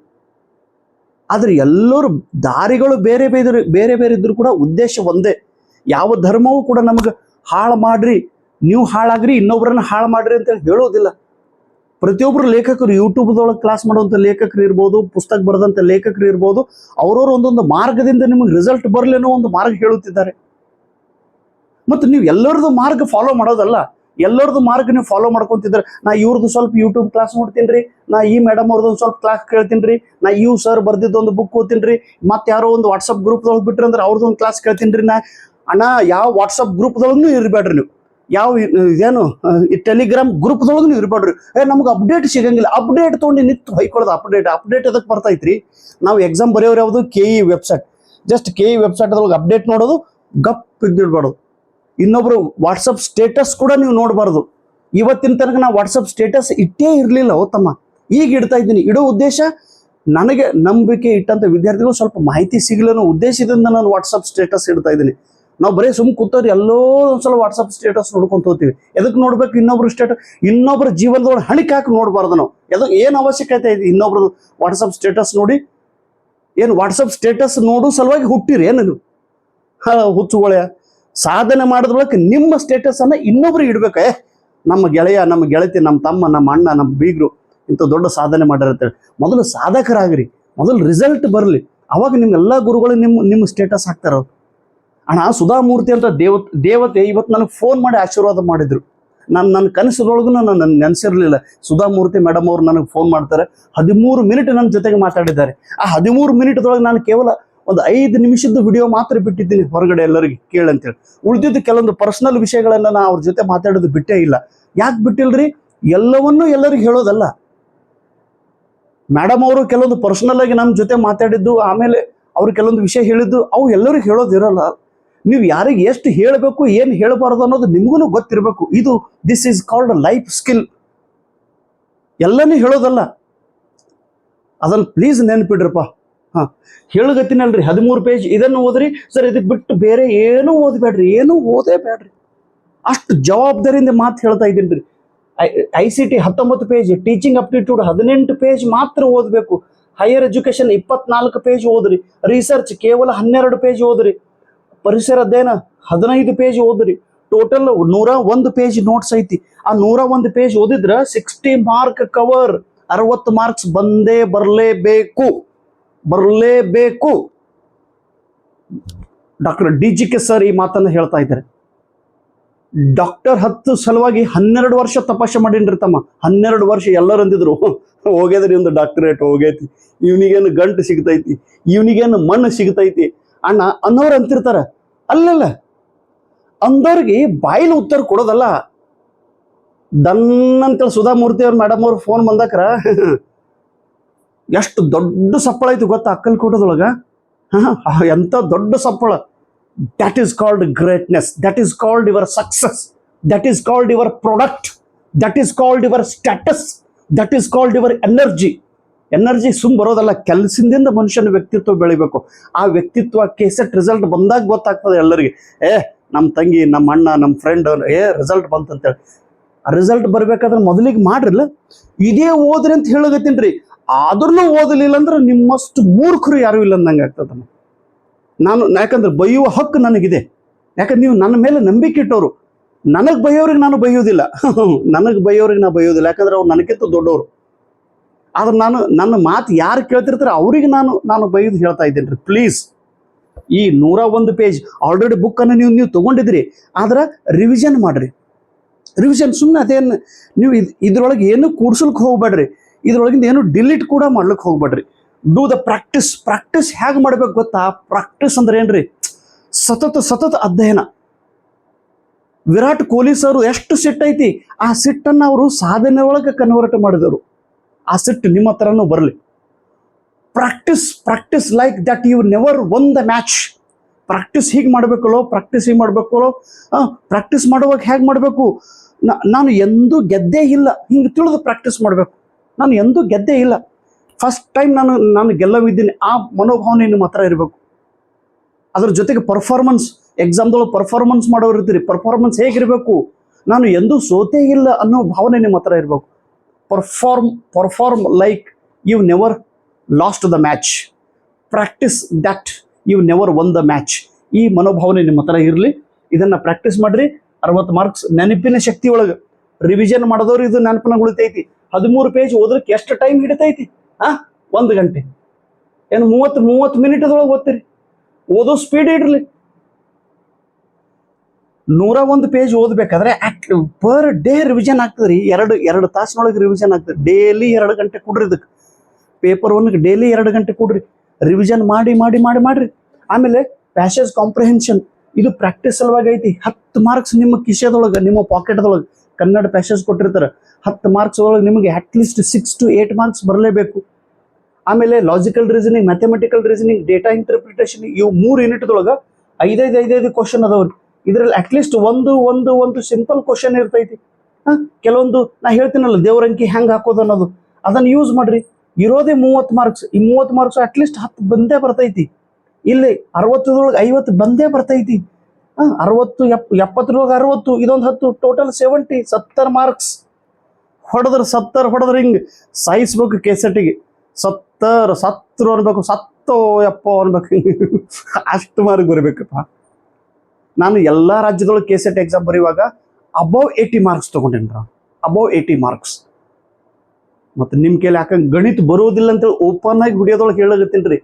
ಆದರೆ ಎಲ್ಲರೂ ದಾರಿಗಳು ಬೇರೆ ಬೇರೆ ಬೇರೆ ಬೇರೆ ಇದ್ರು ಕೂಡ ಉದ್ದೇಶ ಒಂದೇ. ಯಾವ ಧರ್ಮವೂ ಕೂಡ ನಮಗೆ ಹಾಳು ಮಾಡ್ರಿ, ನೀವು ಹಾಳಾಗ್ರಿ ಇನ್ನೊಬ್ಬರನ್ನ ಹಾಳು ಮಾಡ್ರಿ ಅಂತ ಹೇಳೋದಿಲ್ಲ. ಪ್ರತಿಯೊಬ್ಬರು ಲೇಖಕರು ಯೂಟ್ಯೂಬ್ದೊಳಗೆ ಕ್ಲಾಸ್ ಮಾಡುವಂಥ ಲೇಖಕರು ಇರ್ಬೋದು, ಪುಸ್ತಕ ಬರೆದಂಥ ಲೇಖಕರು ಇರ್ಬೋದು, ಅವ್ರವ್ರ ಒಂದೊಂದು ಮಾರ್ಗದಿಂದ ನಿಮಗೆ ರಿಸಲ್ಟ್ ಬರಲೇನೋ ಒಂದು ಮಾರ್ಗ ಹೇಳುತ್ತಿದ್ದಾರೆ. ಮತ್ತು ನೀವು ಎಲ್ಲರದು ಮಾರ್ಗ ಫಾಲೋ ಮಾಡೋದಲ್ಲ, ಎಲ್ಲರದು ಮಾರ್ಗ ನೀವು ಫಾಲೋ ಮಾಡ್ಕೊತಿದ್ರೆ, ನಾ ಇವ್ರದ್ದು ಸ್ವಲ್ಪ ಯೂಟ್ಯೂಬ್ ಕ್ಲಾಸ್ ನೋಡ್ತೀನಿ ರೀ ನಾ ಈ ಮೇಡಮ್ ಅವ್ರದ್ದು ಒಂದು ಸ್ವಲ್ಪ ಕ್ಲಾಸ್ ಕೇಳ್ತೀನಿ ರೀ ನಾ ಇವ್ ಸರ್ ಬರ್ದಿದ್ದೊಂದು ಬುಕ್ ಓದ್ತೀನಿ ರೀ ಮತ್ತೆ ಯಾರೋ ಒಂದು ವಾಟ್ಸಪ್ ಗ್ರೂಪ್ದೊಳಗೆ ಬಿಟ್ರಿ ಅಂದ್ರೆ ಅವ್ರದ್ದು ಒಂದು ಕ್ಲಾಸ್ ಕೇಳ್ತೀನಿ ರೀ ನಾ. ಅಣ್ಣ, ಯಾವ ವಾಟ್ಸಪ್ ಗ್ರೂಪ್ದೊಳಗೂ ಇರಬೇಡ್ರಿ ನೀವು. ಯಾವ ಇದೇನು? ಈ ಟೆಲಿಗ್ರಾಮ್ ನೀವು ಇರಬೇಡ್ರಿ. ಏ, ನಮ್ಗೆ ಅಪ್ಡೇಟ್ ಸಿಗಂಗಿಲ್ಲ. ಅಪ್ಡೇಟ್ ತೊಗೊಂಡು ನಿಂತು ಹೊಯ್ಕೊಳ್ಳೋದು ಅಪ್ಡೇಟ್ ಅಪ್ಡೇಟ್ ಅದಕ್ಕೆ ಬರ್ತೈತ್ರಿ? ನಾವು ಎಕ್ಸಾಮ್ ಬರೆಯೋರು ಯಾವುದು? K E website just K E website ಅದ್ರೊಳಗೆ ಅಪ್ಡೇಟ್ ನೋಡೋದು, ಗಪ್ ಇದ್ದಿಡ್ಬಾರ್ದು. ಇನ್ನೊಬ್ರು ವಾಟ್ಸಪ್ ಸ್ಟೇಟಸ್ ಕೂಡ ನೀವು ನೋಡಬಾರ್ದು. ಇವತ್ತಿನ ತನಕ ನಾವು ವಾಟ್ಸಪ್ ಸ್ಟೇಟಸ್ ಇಟ್ಟೇ ಇರಲಿಲ್ಲ ತಮ್ಮ. ಈಗ ಇಡ್ತಾ ಇದ್ದೀನಿ. ಇಡೋ ಉದ್ದೇಶ, ನನಗೆ ನಂಬಿಕೆ ಇಟ್ಟಂತ ವಿದ್ಯಾರ್ಥಿಗಳು ಸ್ವಲ್ಪ ಮಾಹಿತಿ ಸಿಗಲಿ ಉದ್ದೇಶದಿಂದ ನಾನು ವಾಟ್ಸಪ್ ಸ್ಟೇಟಸ್ ಇಡ್ತಾ ಇದ್ದೀನಿ. ನಾವು ಬರೀ ಸುಮ್ ಕೂತವ್ರಿ ಎಲ್ಲೋ ಒಂದ್ಸಲ ವಾಟ್ಸಪ್ ಸ್ಟೇಟಸ್ ನೋಡ್ಕೊಂತ ಹೋಗ್ತೀವಿ. ಎದಕ್ಕೆ ನೋಡ್ಬೇಕು ಇನ್ನೊಬ್ರು ಸ್ಟೇಟಸ್ ಇನ್ನೊಬ್ಬರ ಜೀವನದೊಳಗೆ ಹಣಿಕೆ ಹಾಕಿ ನೋಡಬಾರ್ದು ನಾವು. ಎದ ಏನು ಅವಶ್ಯಕತೆ ಇದೆ ಇನ್ನೊಬ್ರ ವಾಟ್ಸಪ್ ಸ್ಟೇಟಸ್ ನೋಡಿ? ಏನು ವಾಟ್ಸಪ್ ಸ್ಟೇಟಸ್ ನೋಡು ಸಲುವಾಗಿ ಹುಟ್ಟಿರಿ ಏನು ನೀವು? ಹಾ, ಸಾಧನೆ ಮಾಡಿದೊಳಕ್ಕೆ ನಿಮ್ಮ ಸ್ಟೇಟಸ್ ಅನ್ನ ಇನ್ನೊಬ್ರು ಇಡ್ಬೇಕು. ಏ ನಮ್ಮ ಗೆಳೆಯ ನಮ್ಮ ಗೆಳತಿ ನಮ್ಮ ತಮ್ಮ ನಮ್ಮ ಅಣ್ಣ ನಮ್ಮ ಬೀಗರು ಇಂಥ ದೊಡ್ಡ ಸಾಧನೆ ಮಾಡಿರತ್ತೇಳಿ ಮೊದಲು ಸಾಧಕರಾಗ್ರಿ. ಮೊದಲು ರಿಸಲ್ಟ್ ಬರಲಿ. ಅವಾಗ ನಿಮ್ಗೆಲ್ಲ ಗುರುಗಳು ನಿಮ್ಮ ನಿಮ್ಮ ಸ್ಟೇಟಸ್ ಹಾಕ್ತಾರ. ಅಣ್ಣ, ಸುಧಾಮೂರ್ತಿ ಅಂತ ದೇವ ದೇವತೆ ಇವತ್ತು ನನಗೆ ಫೋನ್ ಮಾಡಿ ಆಶೀರ್ವಾದ ಮಾಡಿದ್ರು. ನಾನು ನನ್ನ ಕನಸದೊಳಗೂ ನಾನು ನೆನೆಸಿರ್ಲಿಲ್ಲ. ಸುಧಾಮೂರ್ತಿ ಮೇಡಮ್ ಅವ್ರು ನನಗೆ ಫೋನ್ ಮಾಡ್ತಾರೆ. ಹದಿಮೂರು ಮಿನಿಟ್ ನನ್ನ ಜೊತೆಗೆ ಮಾತಾಡಿದ್ದಾರೆ. ಆ ಹದಿಮೂರು ಮಿನಿಟ್ದೊಳಗೆ ನಾನು ಕೇವಲ ಒಂದು ಐದು ನಿಮಿಷದ ವಿಡಿಯೋ ಮಾತ್ರ ಬಿಟ್ಟಿದ್ದೀನಿ ಹೊರಗಡೆ ಎಲ್ಲರಿಗೆ ಕೇಳಂತೇಳಿ ಉಳಿದಿದ್ದು ಕೆಲವೊಂದು ಪರ್ಸನಲ್ ವಿಷಯಗಳನ್ನು ನಾನು ಅವ್ರ ಜೊತೆ ಮಾತಾಡೋದು ಬಿಟ್ಟೇ ಇಲ್ಲ. ಯಾಕೆ ಬಿಟ್ಟಿಲ್ರಿ? ಎಲ್ಲವನ್ನೂ ಎಲ್ಲರಿಗೂ ಹೇಳೋದಲ್ಲ. ಮೇಡಮ್ ಅವರು ಕೆಲವೊಂದು ಪರ್ಸನಲ್ ಆಗಿ ನಮ್ಮ ಜೊತೆ ಮಾತಾಡಿದ್ದು, ಆಮೇಲೆ ಅವ್ರು ಕೆಲವೊಂದು ವಿಷಯ ಹೇಳಿದ್ದು, ಅವು ಎಲ್ಲರಿಗೂ ಹೇಳೋದಿರಲ್ಲ. ನೀವು ಯಾರಿಗೆ ಎಷ್ಟು ಹೇಳಬೇಕು, ಏನು ಹೇಳಬಾರದು ಅನ್ನೋದು ನಿಮಗೂ ಗೊತ್ತಿರಬೇಕು. ಇದು this is called life skill ಎಲ್ಲನೂ ಹೇಳೋದಲ್ಲ. ಅದನ್ನು ಪ್ಲೀಸ್ ನೆನ್ಪಿಡ್ರಪ್ಪ. ಹಾ, ಹೇಳಗತ್ತಿನಲ್ರಿ, ಹದಿಮೂರು ಪೇಜ್ ಇದನ್ನು ಓದ್ರಿ. ಸರ್ ಇದಕ್ಕೆ ಬಿಟ್ಟು ಬೇರೆ ಏನೂ ಓದಬೇಡ್ರಿ, ಏನೂ ಓದೇ ಬೇಡ್ರಿ. ಅಷ್ಟು ಜವಾಬ್ದಾರಿಯಿಂದ ಮಾತು ಹೇಳ್ತಾ ಇದ್ದೀನಿ ರೀ ಐ ಐ ಸಿ ಟಿ ಹತ್ತೊಂಬತ್ತು ಪೇಜ್ ಟೀಚಿಂಗ್ ಅಪ್ಟಿಟ್ಯೂಡ್ ಹದಿನೆಂಟು ಪೇಜ್ ಮಾತ್ರ ಓದಬೇಕು. ಹೈಯರ್ ಎಜುಕೇಶನ್ ಇಪ್ಪತ್ನಾಲ್ಕು ಪೇಜ್ ಓದ್ರಿ. ರಿಸರ್ಚ್ ಕೇವಲ ಹನ್ನೆರಡು ಪೇಜ್ ಓದ್ರಿ. ಪರಿಸರ ಅಧ್ಯಯನ ಹದಿನೈದು ಪೇಜ್ ಓದ್ರಿ. ಟೋಟಲ್ ನೂರ ಒಂದು ಪೇಜ್ ನೋಟ್ಸ್ ಐತಿ. ಆ ನೂರ ಒಂದು ಪೇಜ್ ಓದಿದ್ರ ಸಿಕ್ಸ್ಟಿ ಮಾರ್ಕ್ ಕವರ್ ಅರವತ್ತು ಮಾರ್ಕ್ಸ್ ಬಂದೇ ಬರಲೇಬೇಕು. ಬರಲೇಬೇಕು. Doctor D G K sir ಈ ಮಾತನ್ನ ಹೇಳ್ತಾ ಇದ್ದಾರೆ. ಡಾಕ್ಟರ್ ಹತ್ತು ಸಲುವಾಗಿ ಹನ್ನೆರಡು ವರ್ಷ ತಪಾಸೆ ಮಾಡಿನ್ರಿ ತಮ್ಮ. ಹನ್ನೆರಡು ವರ್ಷ ಎಲ್ಲರೂ ಅಂದಿದ್ರು ಹೋಗ್ಯದ್ರಿ ಒಂದು ಡಾಕ್ಟರೇಟ್ ಹೋಗೈತಿ ಇವನಿಗೇನು ಗಂಟು ಸಿಗ್ತೈತಿ. ಇವನಿಗೇನು ಮಣ್ಣು ಸಿಗ್ತೈತಿ. ಅಣ್ಣ ಅನ್ನೋರು ಅಂತಿರ್ತಾರ. ಅಲ್ಲಲ್ಲ. ಅಂದವ್ರಿಗೆ ಬಾಯಿಲಿ ಉತ್ತರ ಕೊಡೋದಲ್ಲ. ದನ್ ಅಂತೇಳಿ ಸುಧಾಮೂರ್ತಿ ಅವ್ರ ಮೇಡಮ್ ಅವ್ರು ಫೋನ್ ಬಂದಾಕ್ರ. ಎಷ್ಟು ದೊಡ್ಡ ಸಪ್ಪಳ ಐತಿ ಗೊತ್ತಾ ಅಕ್ಕಲ್ಕೋಟದೊಳಗ ಹಾಂ ಎಂತ ದೊಡ್ಡ ಸಪ್ಪಳ. That is called greatness that is called your success that is called your product that is called your status that is called your energy energy ಸುಮ್ ಬರೋದಲ್ಲ, ಕೆಲಸದಿಂದ ಮನುಷ್ಯನ ವ್ಯಕ್ತಿತ್ವ ಬೆಳಿಬೇಕು. ಆ ವ್ಯಕ್ತಿತ್ವ ಕೆಸೆಟ್ ರಿಸಲ್ಟ್ ಬಂದಾಗ ಗೊತ್ತಾಗ್ತದೆ ಎಲ್ಲರಿಗೆ. ಏ ನಮ್ಮ ತಂಗಿ ನಮ್ಮ ಅಣ್ಣ ನಮ್ಮ ಫ್ರೆಂಡ್ ಏ ರಿಸಲ್ಟ್ ಬಂತಂತೇಳಿ. ಆ ರಿಸಲ್ಟ್ ಬರ್ಬೇಕಾದ್ರೆ ಮೊದಲಿಗೆ ಮಾಡ್ರಲ್ಲ? ಇದೇ ಓದ್ರಿ ಅಂತ ಹೇಳಗತ್ತೀನಿ ರೀ. ಆದ್ರೂ ಓದಲಿಲ್ಲ ಅಂದ್ರೆ ನಿಮ್ಮಷ್ಟು ಮೂರ್ಖರು ಯಾರು ಇಲ್ಲ ಅಂದಂಗೆ ಆಗ್ತದ ನಾನು, ಯಾಕಂದ್ರೆ ಬೈಯುವ ಹಕ್ಕು ನನಗಿದೆ. ಯಾಕಂದ್ರೆ ನೀವು ನನ್ನ ಮೇಲೆ ನಂಬಿಕೆ ಇಟ್ಟವರು. ನನಗೆ ಬೈಯೋರಿಗೆ ನಾನು ಬೈಯೋದಿಲ್ಲ *laughs* ನನಗೆ ಬೈಯೋರಿಗೆ ನಾನು ಬೈಯೋದಿಲ್ಲ ಯಾಕಂದ್ರೆ ಅವ್ರು ನನಗಿಂತ ದೊಡ್ಡವರು. ಆದ್ರೆ ನಾನು ನನ್ನ ಮಾತು ಯಾರು ಕೇಳ್ತಿರ್ತಾರೆ ಅವ್ರಿಗೆ ನಾನು ನಾನು ಬೈದು ಹೇಳ್ತಾ ಇದ್ದೇನೆ ರೀ ಪ್ಲೀಸ್ ಈ ನೂರ ಒಂದು ಪೇಜ್ ಆಲ್ರೆಡಿ ಬುಕ್ಕನ್ನು ನೀವು ನೀವು ತಗೊಂಡಿದ್ರಿ ಆದ್ರೆ ರಿವಿಷನ್ ಮಾಡ್ರಿ. ರಿವಿಷನ್ ಸುಮ್ಮನೆ ಅದೇನು ನೀವು ಇದು, ಇದ್ರೊಳಗೆ ಏನು ಕೂಡ್ಸಲ್ಕೆ ಹೋಗ್ಬೇಡ್ರಿ. ಇದ್ರೊಳಗಿಂದ ಏನು ಡಿಲೀಟ್ ಕೂಡ ಮಾಡ್ಲಿಕ್ಕೆ ಹೋಗ್ಬೇಡ್ರಿ. ಡೂ ದ ಪ್ರಾಕ್ಟೀಸ್ ಪ್ರಾಕ್ಟೀಸ್ ಹೇಗೆ ಮಾಡ್ಬೇಕು ಗೊತ್ತಾ? ಪ್ರಾಕ್ಟೀಸ್ ಅಂದ್ರೆ ಏನ್ರಿ? ಸತತ ಸತತ ಅಧ್ಯಯನ. ವಿರಾಟ್ ಕೊಹ್ಲಿ ಸರ್ ಎಷ್ಟು ಸಿಟ್ಟೈತಿ? ಆ ಸಿಟ್ಟನ್ನು ಅವರು ಸಾಧನೆ ಒಳಗೆ ಕನ್ವರ್ಟ್ ಮಾಡಿದವರು. ಆ ಸಿಟ್ಟು ನಿಮ್ಮ ಹತ್ರನೂ ಬರಲಿ. Practice practice like that you never won the match practice ಹೀಗೆ ಮಾಡಬೇಕಲ್ಲೋ ಪ್ರಾಕ್ಟೀಸ್ ಹೀಗೆ ಮಾಡಬೇಕಲ್ಲೋ ಪ್ರಾಕ್ಟೀಸ್ ಮಾಡುವಾಗ ಹೇಗೆ ಮಾಡಬೇಕು? ನಾನು ಎಂದೂ ಗೆದ್ದೇ ಇಲ್ಲ. ಹಿಂಗೆ ತಿಳಿದು ಪ್ರಾಕ್ಟೀಸ್ ಮಾಡಬೇಕು. ನಾನು ಎಂದೂ ಗೆದ್ದೇ ಇಲ್ಲ. ಫಸ್ಟ್ ಟೈಮ್ ನಾನು ನಾನು ಗೆಲ್ಲವಿದ್ದೀನಿ. ಆ ಮನೋಭಾವನೆ ನಿಮ್ಮ ಹತ್ರ ಇರಬೇಕು. ಅದ್ರ ಜೊತೆಗೆ ಪರ್ಫಾರ್ಮೆನ್ಸ್ ಎಕ್ಸಾಮ್ದೊಳಗೆ ಪರ್ಫಾರ್ಮೆನ್ಸ್ ಮಾಡೋರು ಇರ್ತೀರಿ ಪರ್ಫಾರ್ಮೆನ್ಸ್ ಹೇಗಿರಬೇಕು? ನಾನು ಎಂದೂ ಸೋತೇ ಇಲ್ಲ ಅನ್ನೋ ಭಾವನೆ ನಿಮ್ಮ ಹತ್ರ ಇರಬೇಕು. Perform perform like you never lost the match practice that you never won the match ಈ ಮನೋಭಾವನೆ ನಿಮ್ಮ ಹತ್ರ ಇರಲಿ. ಇದನ್ನು ಪ್ರಾಕ್ಟೀಸ್ ಮಾಡ್ರಿ. ಅರವತ್ತು ಮಾರ್ಕ್ಸ್ ನೆನಪಿನ ಶಕ್ತಿ ಒಳಗೆ. ರಿವಿಷನ್ ಮಾಡಿದವ್ರು ಇದು ನೆನಪಿನ ಉಳಿತೈತಿ. ಹದಿಮೂರು ಪೇಜ್ ಓದಕ್ಕೆ ಎಷ್ಟು ಟೈಮ್ ಹಿಡಿತೈತಿ? ಆ? ಒಂದು ಗಂಟೆ. ಏನು ಮೂವತ್ತು ಮೂವತ್ತು ಮಿನಿಟ್ದೊಳಗೆ ಓದ್ತೀರಿ. ಓದೋ ಸ್ಪೀಡ್ ಇಡ್ಲಿ ನೂರ ಒಂದು ಪೇಜ್ ಓದ್ಬೇಕಾದ್ರೆ ಪರ್ ಡೇ ರಿವಿಷನ್ ಆಗ್ತದ್ರಿ ಎರಡು ಎರಡು ತಾಸಿನೊಳಗೆ ರಿವಿಷನ್ ಆಗ್ತದೆ. ಡೈಲಿ ಎರಡು ಗಂಟೆ ಕೊಡ್ರಿ ಇದಕ್ಕೆ ಪೇಪರ್ ಒನ್ಗೆ ಡೈಲಿ ಎರಡು ಗಂಟೆ ಕೊಡ್ರಿ. ರಿವಿಷನ್ ಮಾಡಿ ಮಾಡಿ ಮಾಡಿ, ಮಾಡ್ರಿ. ಆಮೇಲೆ ಪ್ಯಾಸೇಜ್ ಕಾಂಪ್ರಿಹೆನ್ಷನ್ ಇದು ಪ್ರಾಕ್ಟೀಸ್ ಸಲುವಾಗಿ ಐತಿ. ಹತ್ತು ಮಾರ್ಕ್ಸ್ ನಿಮ್ಮ ಕಿಶೆದೊಳಗೆ, ನಿಮ್ಮ ಪಾಕೆಟ್ದೊಳಗೆ ಕನ್ನಡ ಪ್ಯಾಸೇಜ್ ಕೊಟ್ಟಿರ್ತಾರೆ. ಹತ್ತು ಮಾರ್ಕ್ಸ್ ಒಳಗೆ ನಿಮಗೆ at least six to eight marks ಬರಲೇಬೇಕು. ಆಮೇಲೆ logical reasoning mathematical reasoning data interpretation ಇವು ಮೂರು ಯೂನಿಟ್ದೊಳಗೆ ಐದೈದು ಐದೈದು ಕ್ವಶನ್ ಅದಾವ್ರಿ ಇದರಲ್ಲಿ ಅಟ್ಲೀಸ್ಟ್ ಒಂದು ಒಂದು ಒಂದು ಸಿಂಪಲ್ ಕ್ವಶನ್ ಇರ್ತೈತಿ. ಹಾಂ? ಕೆಲವೊಂದು ನಾ ಹೇಳ್ತೀನಲ್ಲ ದೇವರಂಕಿ ಹೆಂಗೆ ಹಾಕೋದು ಅನ್ನೋದು. ಅದನ್ನು ಯೂಸ್ ಮಾಡ್ರಿ. ಇರೋದೇ ಮೂವತ್ತು ಮಾರ್ಕ್ಸ್ ಈ ಮೂವತ್ತು ಮಾರ್ಕ್ಸ್ ಅಟ್ಲೀಸ್ಟ್ ಹತ್ತು ಬಂದೇ ಬರ್ತೈತಿ. ಇಲ್ಲಿ ಅರವತ್ತರೊಳಗೆ ಐವತ್ತು ಬಂದೇ ಬರ್ತೈತಿ. ಹಾ? ಅರವತ್ತು, ಎಪ್, ಎಪ್ಪತ್ತರೊಳಗೆ ಅರವತ್ತು, ಇದೊಂದು ಹತ್ತು ಟೋಟಲ್ ಸೆವೆಂಟಿ ಸತ್ತರ್ ಮಾರ್ಕ್ಸ್ ಹೊಡೆದ್ರೆ ಸತ್ತರ್ ಹೊಡೆದ್ರೆ ಹಿಂಗೆ ಸಾಯಿಸ್ಬೇಕು ಕೆಸೆಟ್ಗೆ ಸತ್ತರ್, ಸತ್ರು ಅನ್ಬೇಕು, ಸತ್ತೋ ಎಪ್ಪೋ ಅನ್ಬೇಕು. *laughs* ಅಷ್ಟು ಮಾರ್ಕ್ ಬರಬೇಕಪ್ಪ. ನಾನು ಎಲ್ಲ ರಾಜ್ಯದೊಳಗೆ ಕೆ ಸೆಟ್ ಎಕ್ಸಾಮ್ ಬರೆಯುವಾಗ ಅಬೌವ್ ಏಯ್ಟಿ ಮಾರ್ಕ್ಸ್ ತೊಗೊಂಡೇನ್ರ? ಅಬೌವ್ ಏಯ್ಟಿ ಮಾರ್ಕ್ಸ್ ಮತ್ತು ನಿಮ್ಮ ಕೈಲಿ ಯಾಕಂಗೆ ಗಣಿತ ಬರೋದಿಲ್ಲ ಅಂತೇಳಿ ಓಪನ್ ಆಗಿ ವಿಡಿಯೋದೊಳಗೆ ಹೇಳಕತ್ತೀನಿ ರೀ.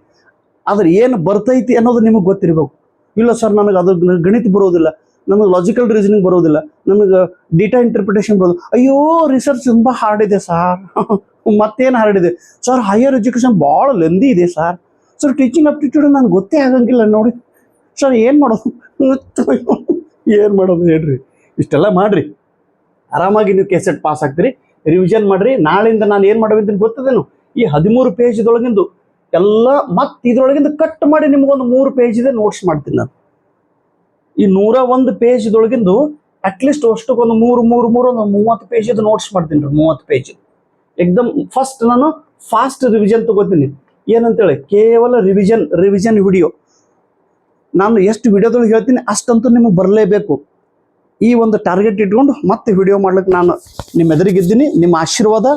ಆದ್ರೆ ಏನು ಬರ್ತೈತಿ ಅನ್ನೋದು ನಿಮಗೆ ಗೊತ್ತಿರಬೇಕು. ಇಲ್ಲ ಸರ್ ನನಗೆ ಅದು ಗಣಿತ ಬರೋದಿಲ್ಲ ನನಗೆ ಲಾಜಿಕಲ್ ರೀಸನಿಂಗ್ ಬರೋದಿಲ್ಲ ನನಗೆ ಡೇಟಾ ಇಂಟರ್ಪ್ರಿಟೇಷನ್ ಬರೋದು ಅಯ್ಯೋ ರಿಸರ್ಚ್ ತುಂಬ ಹಾರ್ಡ್ ಇದೆ ಸರ್ ಮತ್ತೇನು ಹಾರ್ಡ್ ಇದೆ? ಸರ್ ಹೈಯರ್ ಎಜುಕೇಷನ್ ಭಾಳ ಲೆಂದಿ ಇದೆ ಸರ್ ಸರ್ ಟೀಚಿಂಗ್ ಅಪ್ಟಿಟ್ಯೂಡ್ ನನಗೆ ಗೊತ್ತೇ ಆಗಂಗಿಲ್ಲ ನೋಡಿ. ಸರ್ ಏನು ಮಾಡೋದು? ಏನು ಮಾಡೋದು ಹೇಳ್ರಿ? ಇಷ್ಟೆಲ್ಲ ಮಾಡ್ರಿ. ಆರಾಮಾಗಿ ನೀವು ಕೆಸೆಟ್ ಪಾಸ್ ಆಗ್ತೀರಿ. ರಿವಿಷನ್ ಮಾಡ್ರಿ. ನಾಳೆಯಿಂದ ನಾನು ಏನು ಮಾಡಬೇಕಂತ ಗೊತ್ತದೇನು? ಈ ಹದಿಮೂರು ಪೇಜ್ದೊಳಗಿಂದು ಎಲ್ಲ ಮತ್ತೆ ಇದ್ರೊಳಗಿಂದ ಕಟ್ ಮಾಡಿ ನಿಮಗೊಂದು ಮೂರು ಪೇಜಿದೆ ನೋಟ್ಸ್ ಮಾಡ್ತೀನಿ ನಾನು. ಈ ನೂರ ಒಂದು ಪೇಜ್ದೊಳಗಿಂದು ಅಟ್ಲೀಸ್ಟ್ ಅಷ್ಟಕ್ಕೊಂದು ಮೂರು ಮೂರು ಮೂರು, ಒಂದು ಮೂವತ್ತು ಪೇಜಿದು ನೋಟ್ಸ್ ಮಾಡ್ತೀನಿ ರೀ, ಮೂವತ್ತು ಪೇಜ್ ಎಕ್ದಮ್ ಫಸ್ಟ್ ನಾನು ಫಾಸ್ಟ್ ರಿವಿಷನ್ ತಗೋತೀನಿ. ಏನಂತೇಳಿ? ಕೇವಲ ರಿವಿಷನ್ ರಿವಿಷನ್ ವಿಡಿಯೋ ನಾನು ಎಷ್ಟು ವಿಡಿಯೋದೊಳಗೆ ಹೇಳ್ತೀನಿ ಅಷ್ಟಂತೂ ನಿಮಗೆ ಬರಲೇಬೇಕು. ಈ ಒಂದು ಟಾರ್ಗೆಟ್ ಇಟ್ಕೊಂಡು ಮತ್ತೆ ವಿಡಿಯೋ ಮಾಡ್ಲಿಕ್ಕೆ ನಾನು ನಿಮ್ಮ ಎದುರಿಗಿದ್ದೀನಿ ನಿಮ್ಮ ಆಶೀರ್ವಾದ,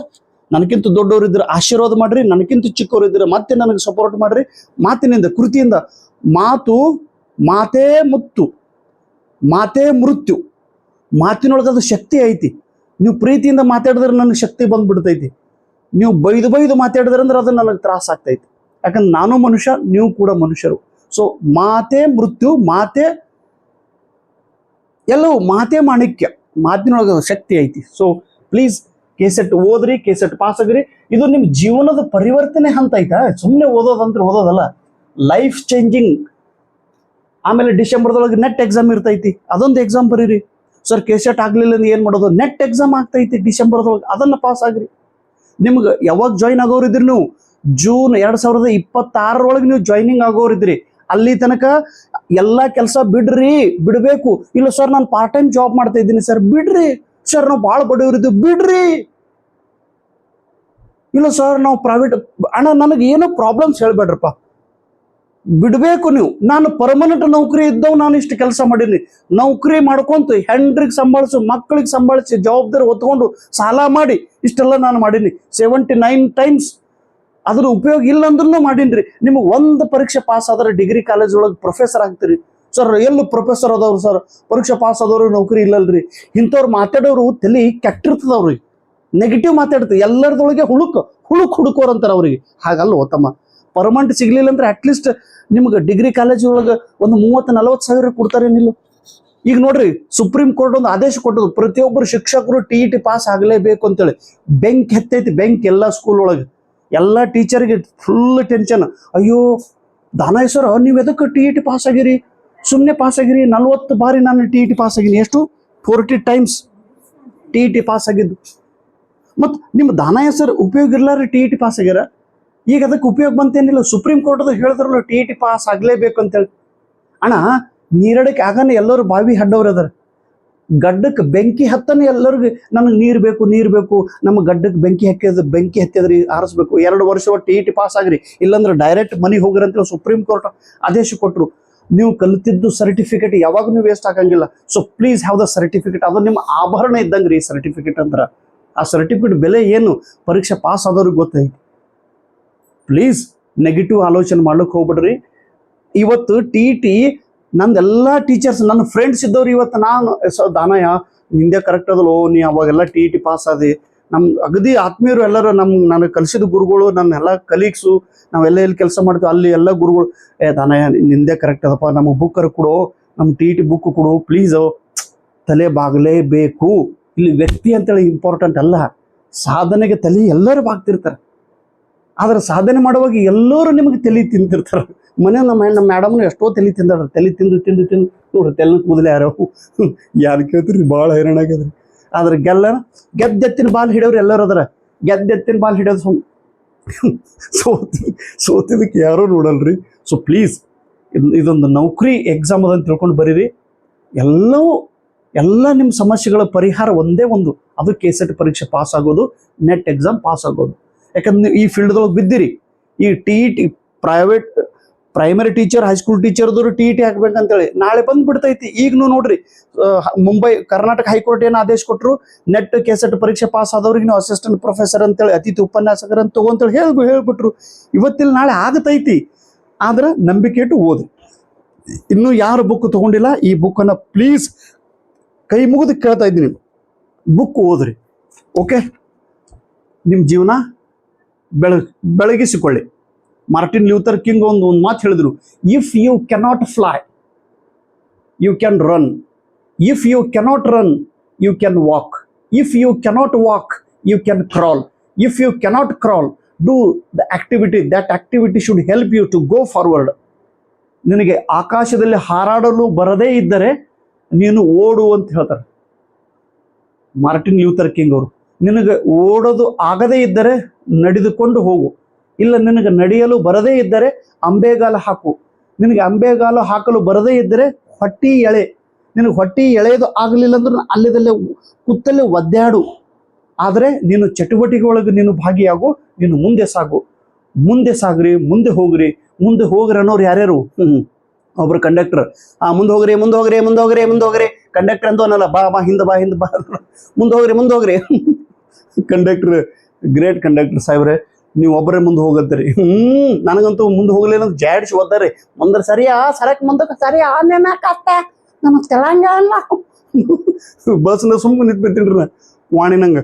ನನಗಿಂತ ದೊಡ್ಡವರು ಇದ್ರೆ ಆಶೀರ್ವಾದ ಮಾಡ್ರಿ, ನನಗಿಂತ ಚಿಕ್ಕವರು ಇದ್ರೆ ಮತ್ತೆ ನನಗೆ ಸಪೋರ್ಟ್ ಮಾಡ್ರಿ. ಮಾತಿನಿಂದ, ಕೃತಿಯಿಂದ ಮಾತು, ಮಾತೇ ಮುತ್ತು, ಮಾತೇ ಮೃತ್ಯು. ಮಾತಿನೊಳಗೆ ಅದು ಶಕ್ತಿ ಐತಿ. ನೀವು ಪ್ರೀತಿಯಿಂದ ಮಾತಾಡಿದ್ರೆ ನನಗೆ ಶಕ್ತಿ ಬಂದ್ಬಿಡ್ತೈತಿ. ನೀವು ಬೈದು ಬೈದು ಮಾತಾಡಿದ್ರೆ ಅಂದ್ರೆ ಅದು ನನಗೆ ತ್ರಾಸ ಆಗ್ತೈತಿ ಯಾಕಂದ್ರೆ ನಾನು ಮನುಷ್ಯ, ನೀವು ಕೂಡ ಮನುಷ್ಯರು. ಸೊ ಮಾತೆ ಮೃತ್ಯು, ಮಾತೆ ಎಲ್ಲವೂ ಮಾತೆ ಮಾಣಿಕ್ಯ. ಮಾತಿನೊಳಗೆ ಶಕ್ತಿ ಐತಿ. ಸೊ ಪ್ಲೀಸ್ ಕೆಸೆಟ್ ಓದ್ರಿ, ಕೆಸೆಟ್ ಪಾಸ್ ಆಗ್ರಿ. ಇದು ನಿಮ್ಮ ಜೀವನದ ಪರಿವರ್ತನೆ ಹಂತ ಐತಾ? ಸುಮ್ಮನೆ ಓದೋದಂದ್ರೆ ಓದೋದಲ್ಲ. ಲೈಫ್ ಚೇಂಜಿಂಗ್ ಆಮೇಲೆ ಡಿಸೆಂಬರ್ದೊಳಗೆ ನೆಟ್ ಎಕ್ಸಾಮ್ ಇರ್ತೈತಿ. ಅದೊಂದು ಎಕ್ಸಾಮ್ ಬರೀರಿ. ಸರ್ ಕೆಸೆಟ್ ಆಗ್ಲಿಲ್ಲ ಅಂದ್ರೆ ಏನು ಮಾಡೋದು? ನೆಟ್ ಎಕ್ಸಾಮ್ ಆಗ್ತೈತಿ ಡಿಸೆಂಬರ್ದೊಳಗೆ. ಅದನ್ನು ಪಾಸ್ ಆಗ್ರಿ. ನಿಮ್ಗೆ ಯಾವಾಗ ಜಾಯಿನ್ ಆಗೋರಿದ್ರಿ ನೀವು? ಜೂನ್ ಎರಡ್ ಸಾವಿರದ ಇಪ್ಪತ್ತಾರರೊಳಗೆ ನೀವು ಜಾಯ್ನಿಂಗ್ ಆಗೋರು ಇದ್ರಿ ಅಲ್ಲಿ ತನಕ ಎಲ್ಲ ಕೆಲಸ ಬಿಡ್ರಿ, ಬಿಡಬೇಕು. ಇಲ್ಲ ಸರ್ ನಾನು ಪಾರ್ಟ್ ಟೈಮ್ ಜಾಬ್ ಮಾಡ್ತಾ ಇದ್ದೀನಿ ಸರ್ ಬಿಡ್ರಿ. ಸರ್ ನಾವು ಭಾಳ ಬಡವರಿದ್ದು. ಬಿಡ್ರಿ. ಇಲ್ಲ ಸರ್ ನಾವು ಪ್ರೈವೇಟ್ ಅಣ್ಣ, ನನಗೆ ಏನೋ ಪ್ರಾಬ್ಲಮ್ಸ್ ಹೇಳ್ಬೇಡ್ರಪ್ಪ. ಬಿಡಬೇಕು ನೀವು. ನಾನು ಪರ್ಮನೆಂಟ್ ನೌಕರಿ ಇದ್ದವ್, ನಾನು ಇಷ್ಟು ಕೆಲಸ ಮಾಡೀನಿ. ನೌಕರಿ ಮಾಡ್ಕೊಂತು ಹೆಂಡ್ರಿಗೆ ಸಂಭಾಳಿಸು ಮಕ್ಕಳಿಗೆ ಸಂಭಾಳಿಸಿ, ಜವಾಬ್ದಾರಿ ಹೊತ್ಕೊಂಡು ಸಾಲ ಮಾಡಿ, ಇಷ್ಟೆಲ್ಲ ನಾನು ಮಾಡೀನಿ. ಸೆವೆಂಟಿ ನೈನ್ ಟೈಮ್ಸ್ ಅದ್ರ ಉಪಯೋಗ ಇಲ್ಲ ಅಂದ್ರೂ ಮಾಡೀನ್ರಿ. ನಿಮಗೆ ಒಂದು ಪರೀಕ್ಷೆ ಪಾಸ್ ಆದ್ರೆ ಡಿಗ್ರಿ ಕಾಲೇಜ್ ಒಳಗೆ ಪ್ರೊಫೆಸರ್ ಆಗ್ತೀರಿ. ಸರ್ ಎಲ್ಲೂ ಪ್ರೊಫೆಸರ್ ಅದಾವ್ರು ಸರ್ ಪರೀಕ್ಷೆ ಪಾಸ್ ಆದವ್ರು ನೌಕರಿ ಇಲ್ಲಲ್ರಿ. ಇಂಥವ್ರು ಮಾತಾಡೋರು ತಲೆ ಕೆಟ್ಟಿರ್ತದ ಅವ್ರಿಗೆ ನೆಗೆಟಿವ್ ಮಾತಾಡ್ತಾರೆ. ಎಲ್ಲರದೊಳಗೆ ಹುಳುಕ್ ಹುಳುಕ್ ಹುಡುಕೋರು ಅಂತಾರೆ ಅವ್ರಿಗೆ. ಹಾಗಲ್ಲ ಓತಮ್ಮ. ಪರ್ಮನೆಂಟ್ ಸಿಗ್ಲಿಲ್ಲ ಅಂದ್ರೆ ಅಟ್ಲೀಸ್ಟ್ ನಿಮ್ಗೆ ಡಿಗ್ರಿ ಕಾಲೇಜ್ ಒಳಗೆ ಒಂದು ಮೂವತ್ತು, ನಲವತ್ತು ಸಾವಿರ ಕೊಡ್ತಾರೇನಿಲ್ಲ. ಈಗ ನೋಡ್ರಿ ಸುಪ್ರೀಂ ಕೋರ್ಟ್ ಒಂದು ಆದೇಶ ಕೊಟ್ಟದು ಪ್ರತಿಯೊಬ್ಬರು ಶಿಕ್ಷಕರು ಟಿ ಇ ಟಿ ಪಾಸ್ ಆಗಲೇಬೇಕು ಅಂತೇಳಿ. ಬೆಂಕ್ ಹೆತ್ತೈತಿ. ಬೆಂಕ್ ಎಲ್ಲ ಸ್ಕೂಲ್ ಒಳಗೆ. ಎಲ್ಲ ಟೀಚರ್ಗೆ ಫುಲ್ ಟೆನ್ಷನ್ ಅಯ್ಯೋ, ದಾನೇಶ್ವರ, ನೀವು ಎದಕ್ಕೆ ಟಿ ಇ ಟಿ ಪಾಸ್ ಆಗಿರಿ? ಸುಮ್ಮನೆ ಪಾಸ್ ಆಗಿರಿ. ನಲ್ವತ್ತು ಬಾರಿ ನಾನು ಟಿ ಇ ಟಿ ಪಾಸ್ ಆಗಿನಿ ಎಷ್ಟು? Forty times T E T pass ಆಗಿದ್ದು. ಮತ್ತು ನಿಮ್ಮ ದಾನ ಹೆಸರು ಉಪಯೋಗ ಇರ್ಲಾರ ಟಿ ಇ ಟಿ ಪಾಸ್ ಆಗ್ಯಾರ? ಈಗ ಅದಕ್ಕೆ ಉಪಯೋಗ ಬಂತೇನಿಲ್ಲ. ಸುಪ್ರೀಂ ಕೋರ್ಟ್ದು ಹೇಳಿದ್ರಲ್ಲ ಟಿ ಇ ಟಿ ಪಾಸ್ ಆಗಲೇಬೇಕು ಅಂತೇಳಿ. ಅಣ್ಣ ನೀರಡಕ್ಕೆ ಆಗನ ಎಲ್ಲರೂ ಬಾವಿ ಹಡ್ಡವ್ರು ಅದಾರ. ಗಡ್ಡಕ್ಕೆ ಬೆಂಕಿ ಹತ್ತನೆ ಎಲ್ಲರಿಗೂ ನನಗೆ ನೀರು ಬೇಕು ನೀರು ಬೇಕು. ನಮ್ಮ ಗಡ್ಡಕ್ಕೆ ಬೆಂಕಿ ಹಾಕಿದ್ರೆ ಬೆಂಕಿ ಹತ್ತಿದ್ರಿ ಆರಿಸ್ಬೇಕು. ಎರಡು ವರ್ಷ ಟಿ ಇ ಟಿ ಪಾಸ್ ಆಗ್ರಿ. ಇಲ್ಲಾಂದ್ರೆ ಡೈರೆಕ್ಟ್ ಮನೆಗೆ ಹೋಗ್ರಿ ಅಂತೇಳಿ ಸುಪ್ರೀಂ ಕೋರ್ಟ್ ಆದೇಶ ಕೊಟ್ಟರು ನೀವು ಕಲಿತಿದ್ದು ಸರ್ಟಿಫಿಕೇಟ್ ಯಾವಾಗ ನೀವು ವೇಸ್ಟ್ ಆಗಂಗಿಲ್ಲ. So please have the certificate ಅದು ನಿಮ್ಮ ಆಭರಣ ಇದ್ದಂಗೆ ರೀ ಸರ್ಟಿಫಿಕೇಟ್ ಅಂದ್ರೆ. ಆ ಸರ್ಟಿಫಿಕೇಟ್ ಬೆಲೆ ಏನು? ಪರೀಕ್ಷೆ ಪಾಸ್ ಆದವ್ರಿಗೆ ಗೊತ್ತೈತಿ. ಪ್ಲೀಸ್ ನೆಗೆಟಿವ್ ಆಲೋಚನೆ ಮಾಡ್ಲಿಕ್ಕೆ ಹೋಗ್ಬಿಡ್ರಿ. ಇವತ್ತು ಟಿ ಟಿ ನಂದೆಲ್ಲ ಟೀಚರ್ಸ್ ನನ್ನ ಫ್ರೆಂಡ್ಸ್ ಇದ್ದವ್ರು ಇವತ್ತು ನಾನು ಸೊ, ದಾನಯ್ಯ, ನಿಂದೆ ಕರೆಕ್ಟ್ ಅದಲ್ಲೋ, ನೀ ಅವಾಗೆಲ್ಲ ಟಿ ಟಿ ಪಾಸ್ ಆದಿ. ನಮ್ಮ ಅಗದಿ ಆತ್ಮೀಯರು ಎಲ್ಲರೂ ನಮ್ಮ ನನಗೆ ಕಲಿಸಿದ ಗುರುಗಳು ನನ್ನ ಎಲ್ಲ ಕಲೀಗ್ಸು ನಾವೆಲ್ಲ ಎಲ್ಲಿ ಕೆಲಸ ಮಾಡ್ತೀವಿ ಅಲ್ಲಿ ಎಲ್ಲ ಗುರುಗಳು, ಏ, ದಾನಯ್ಯ ನಿಂದೆ ಕರೆಕ್ಟ್ ಅದಪ್ಪ ನಮಗೆ ಬುಕ್ಕರು ಕೊಡು, ನಮ್ಮ ಟಿ ಟಿ ಬುಕ್ ಕೊಡು ಪ್ಲೀಸು ತಲೆ ಬಾಗಲೇಬೇಕು. ಇಲ್ಲಿ ವ್ಯಕ್ತಿ ಅಂತೇಳಿ ಇಂಪಾರ್ಟೆಂಟ್ ಅಲ್ಲ, ಸಾಧನೆಗೆ ತಲೆ ಎಲ್ಲರೂ ಬಾಗ್ತಿರ್ತಾರೆ. ಆದ್ರೆ ಸಾಧನೆ ಮಾಡುವಾಗ ಎಲ್ಲರೂ ನಿಮಗೆ ತಲೆ ತಿಂತಿರ್ತಾರೆ ಮನೆ ನಮ್ಮ ನಮ್ಮ ಮೇಡಮ್ನು ಎಷ್ಟೋ ತಲೆ ತಿಂದಾರ. ತಲೆ ತಿಂದು ತಿಂದು ತಿಂದು. ನೋಡ್ರಿ ತೆಲ್ಲ ಕೂದಲೇ ಯಾರು. ಯಾರು ಕೇಳ್ತೀರಿ ಭಾಳ ಹೈರಾಣ ಆಗ್ಯದ್ರಿ. ಆದ್ರೆ ಗೆಲ್ಲ ಗೆದ್ದೆತ್ತಿನ ಬಾಲ್ ಹಿಡಿಯೋರು ಎಲ್ಲರೂ ಅದ್ರ. ಗೆದ್ದೆತ್ತಿನ ಬಾಲ್ ಹಿಡಿಯೋದು ಸುಮ್ ಸೋತಿ, ಸೋತಿದ್ದಕ್ಕೆ ಯಾರೂ ನೋಡಲ್ರಿ. ಸೊ ಪ್ಲೀಸ್ ಇದೊಂದು ನೌಕರಿ ಎಕ್ಸಾಮ್ ಅದನ್ನು ತಿಳ್ಕೊಂಡು ಬರೀರಿ. ಎಲ್ಲವೂ, ಎಲ್ಲ ನಿಮ್ಮ ಸಮಸ್ಯೆಗಳ ಪರಿಹಾರ ಒಂದೇ ಒಂದು. ಅದು ಕೆ ಸೆಟ್ ಪರೀಕ್ಷೆ ಪಾಸ್ ಆಗೋದು ನೆಟ್ ಎಕ್ಸಾಮ್ ಪಾಸ್ ಆಗೋದು. ಯಾಕಂದ್ರೆ ನೀವು ಈ ಫೀಲ್ಡ್ದೊಳಗೆ ಬಿದ್ದಿರಿ. ಈ T T private primary teacher high school ಟೀಚರ್ದವರು T T ಹಾಕ್ಬೇಕಂತೇಳಿ ನಾಳೆ ಬಂದು ಬಿಡ್ತೈತಿ ಈಗನು ನೋಡ್ರಿ ಮುಂಬೈ, ಕರ್ನಾಟಕ ಹೈಕೋರ್ಟ್ ಏನು ಆದೇಶ ಕೊಟ್ಟರು ನೆಟ್ ಕೆಸೆಟ್ ಪರೀಕ್ಷೆ ಪಾಸ್ ಆದವ್ರಿಗೆ ನೀವು ಅಸಿಸ್ಟೆಂಟ್ ಪ್ರೊಫೆಸರ್ ಅಂತೇಳಿ, ಅತಿಥಿ ಉಪನ್ಯಾಸಕರ ಅಂತ ತಗೊಂತೇಳಿ ಹೇಳ್ಬಿ, ಹೇಳ್ಬಿಟ್ರು. ಇವತ್ತಿಲ್ಲಿ ನಾಳೆ ಆಗತೈತಿ. ಆದ್ರೆ ನಂಬಿಕೆ ಇಟ್ಟು ಓದಿ. ಇನ್ನೂ ಯಾರು ಬುಕ್ ತಗೊಂಡಿಲ್ಲ, ಈ ಬುಕ್ಕನ್ನು ಪ್ಲೀಸ್ ಕೈ ಮುಗಿದು ಕೇಳ್ತಾ ಇದ್ದೀನಿ. ಬುಕ್ ಓದ್ರಿ. ಓಕೆ ನಿಮ್ಮ ಜೀವನ ಬೆಳ, ಬೆಳಗಿಸಿಕೊಳ್ಳಿ. ಮಾರ್ಟಿನ್ ಲ್ಯೂಥರ್ ಕಿಂಗ್ ಒಂದು ಒಂದು ಮಾತು ಹೇಳಿದ್ರು if you cannot fly you can run if you cannot run you can walk if you cannot walk you can crawl if you cannot crawl do the activity that activity should help you to go forward ನಿನಗೆ ಆಕಾಶದಲ್ಲಿ ಹಾರಾಡಲು ಬರದೇ ಇದ್ದರೆ ನೀನು ಓಡು ಅಂತ ಹೇಳ್ತಾರೆ. Martin ಲ್ಯೂಥರ್ king ಅವರು. ನಿನಗೆ ಓಡೋದು ಆಗದೇ ಇದ್ದರೆ ನಡೆದುಕೊಂಡು ಹೋಗು. ಇಲ್ಲ ನಿನಗೆ ನಡೆಯಲು ಬರದೇ ಇದ್ದರೆ ಅಂಬೆಗಾಲ ಹಾಕು. ನಿನಗೆ ಅಂಬೆಗಾಲು ಹಾಕಲು ಬರದೇ ಇದ್ದರೆ ಹೊಟ್ಟಿ ಎಳೆ. ನಿನಗೆ ಹೊಟ್ಟಿ ಎಳೆಯೋದು ಆಗಲಿಲ್ಲ ಅಂದ್ರೆ ಅಲ್ಲಿದಲ್ಲೇ ಕುತ್ತಲ್ಲೇ ಒದ್ದಾಡು. ಆದರೆ ನೀನು ಚಟುವಟಿಕೆ ಒಳಗೆ ನೀನು ಭಾಗಿಯಾಗು, ನೀನು ಮುಂದೆ ಸಾಗು. ಮುಂದೆ ಸಾಗ್ರಿ, ಮುಂದೆ ಹೋಗ್ರಿ. ಮುಂದೆ ಹೋಗ್ರಿ ಅನ್ನೋರು ಯಾರ್ಯಾರು? ಹ್ಮ್ ಒಬ್ರು ಕಂಡಕ್ಟರ್ ಆ, ಮುಂದೆ ಹೋಗ್ರಿ ಮುಂದೆ ಹೋಗ್ರಿ ಮುಂದೆ ಹೋಗ್ರಿ ಮುಂದೆ ಹೋಗ್ರಿ. ಕಂಡಕ್ಟರ್ ಅಂತ ಅನ್ನಲ್ಲ ಬಾ ಬಾ, ಹಿಂದೆ ಬಾ ಹಿಂದೆ ಬಾ. ಮುಂದೆ ಹೋಗ್ರಿ ಮುಂದೆ ಹೋಗ್ರಿ. ಕಂಡಕ್ಟರ್ ಗ್ರೇಟ್ ಕಂಡಕ್ಟರ್ ಸಾಹೇಬ್ರೆ ನೀವು ಒಬ್ಬರೇ ಮುಂದೆ ಹೋಗತ್ತೀರಿ ಹ್ಮ್ ನನಗಂತೂ ಮುಂದೆ ಹೋಗ್ಲಿಲ್ಲ ಅಂತ ಜಾಡಿಸಿ ಓದ್ತಾರೆ ಮುಂದೆ ಸರಿಯಾ ಸರಕ್ ಮುಂದಕ್ಕೆ ಸರಿಯಾ ಕಷ್ಟ ನಮಗೆ ತೆಳಂಗಿಲ್ಲ ಬಸ್ನ ಸುಮ್ಮನೆ ನಿಂತ್ಬಿಡ್ತೀನಿ ನಾ ವಾಣಿ ನಂಗೆ.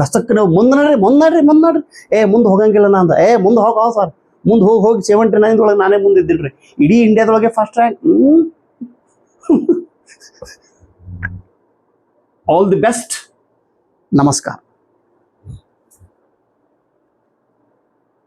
ಕಷ್ಟಕ್ಕೆ ನಾವು ಮುಂದೆ ನಡ್ರಿ ಮುಂದೆ ನಡ್ರಿ ಮುಂದೆ ನಡ್ರಿ. ಏ ಮುಂದೆ ಹೋಗಂಗಿಲ್ಲ ನಾ ಅಂದ. ಏ ಮುಂದೆ ಹೋಗೋ ಸರ್. ಮುಂದೆ ಹೋಗಿ ಹೋಗಿ ಸೆವೆಂಟಿ ನೈನ್ ಒಳಗೆ ನಾನೇ ಮುಂದೆ ಇದ್ದಿಲ್ರಿ ಇಡೀ ಇಂಡಿಯಾದೊಳಗೆ first rank all the best ನಮಸ್ಕಾರ.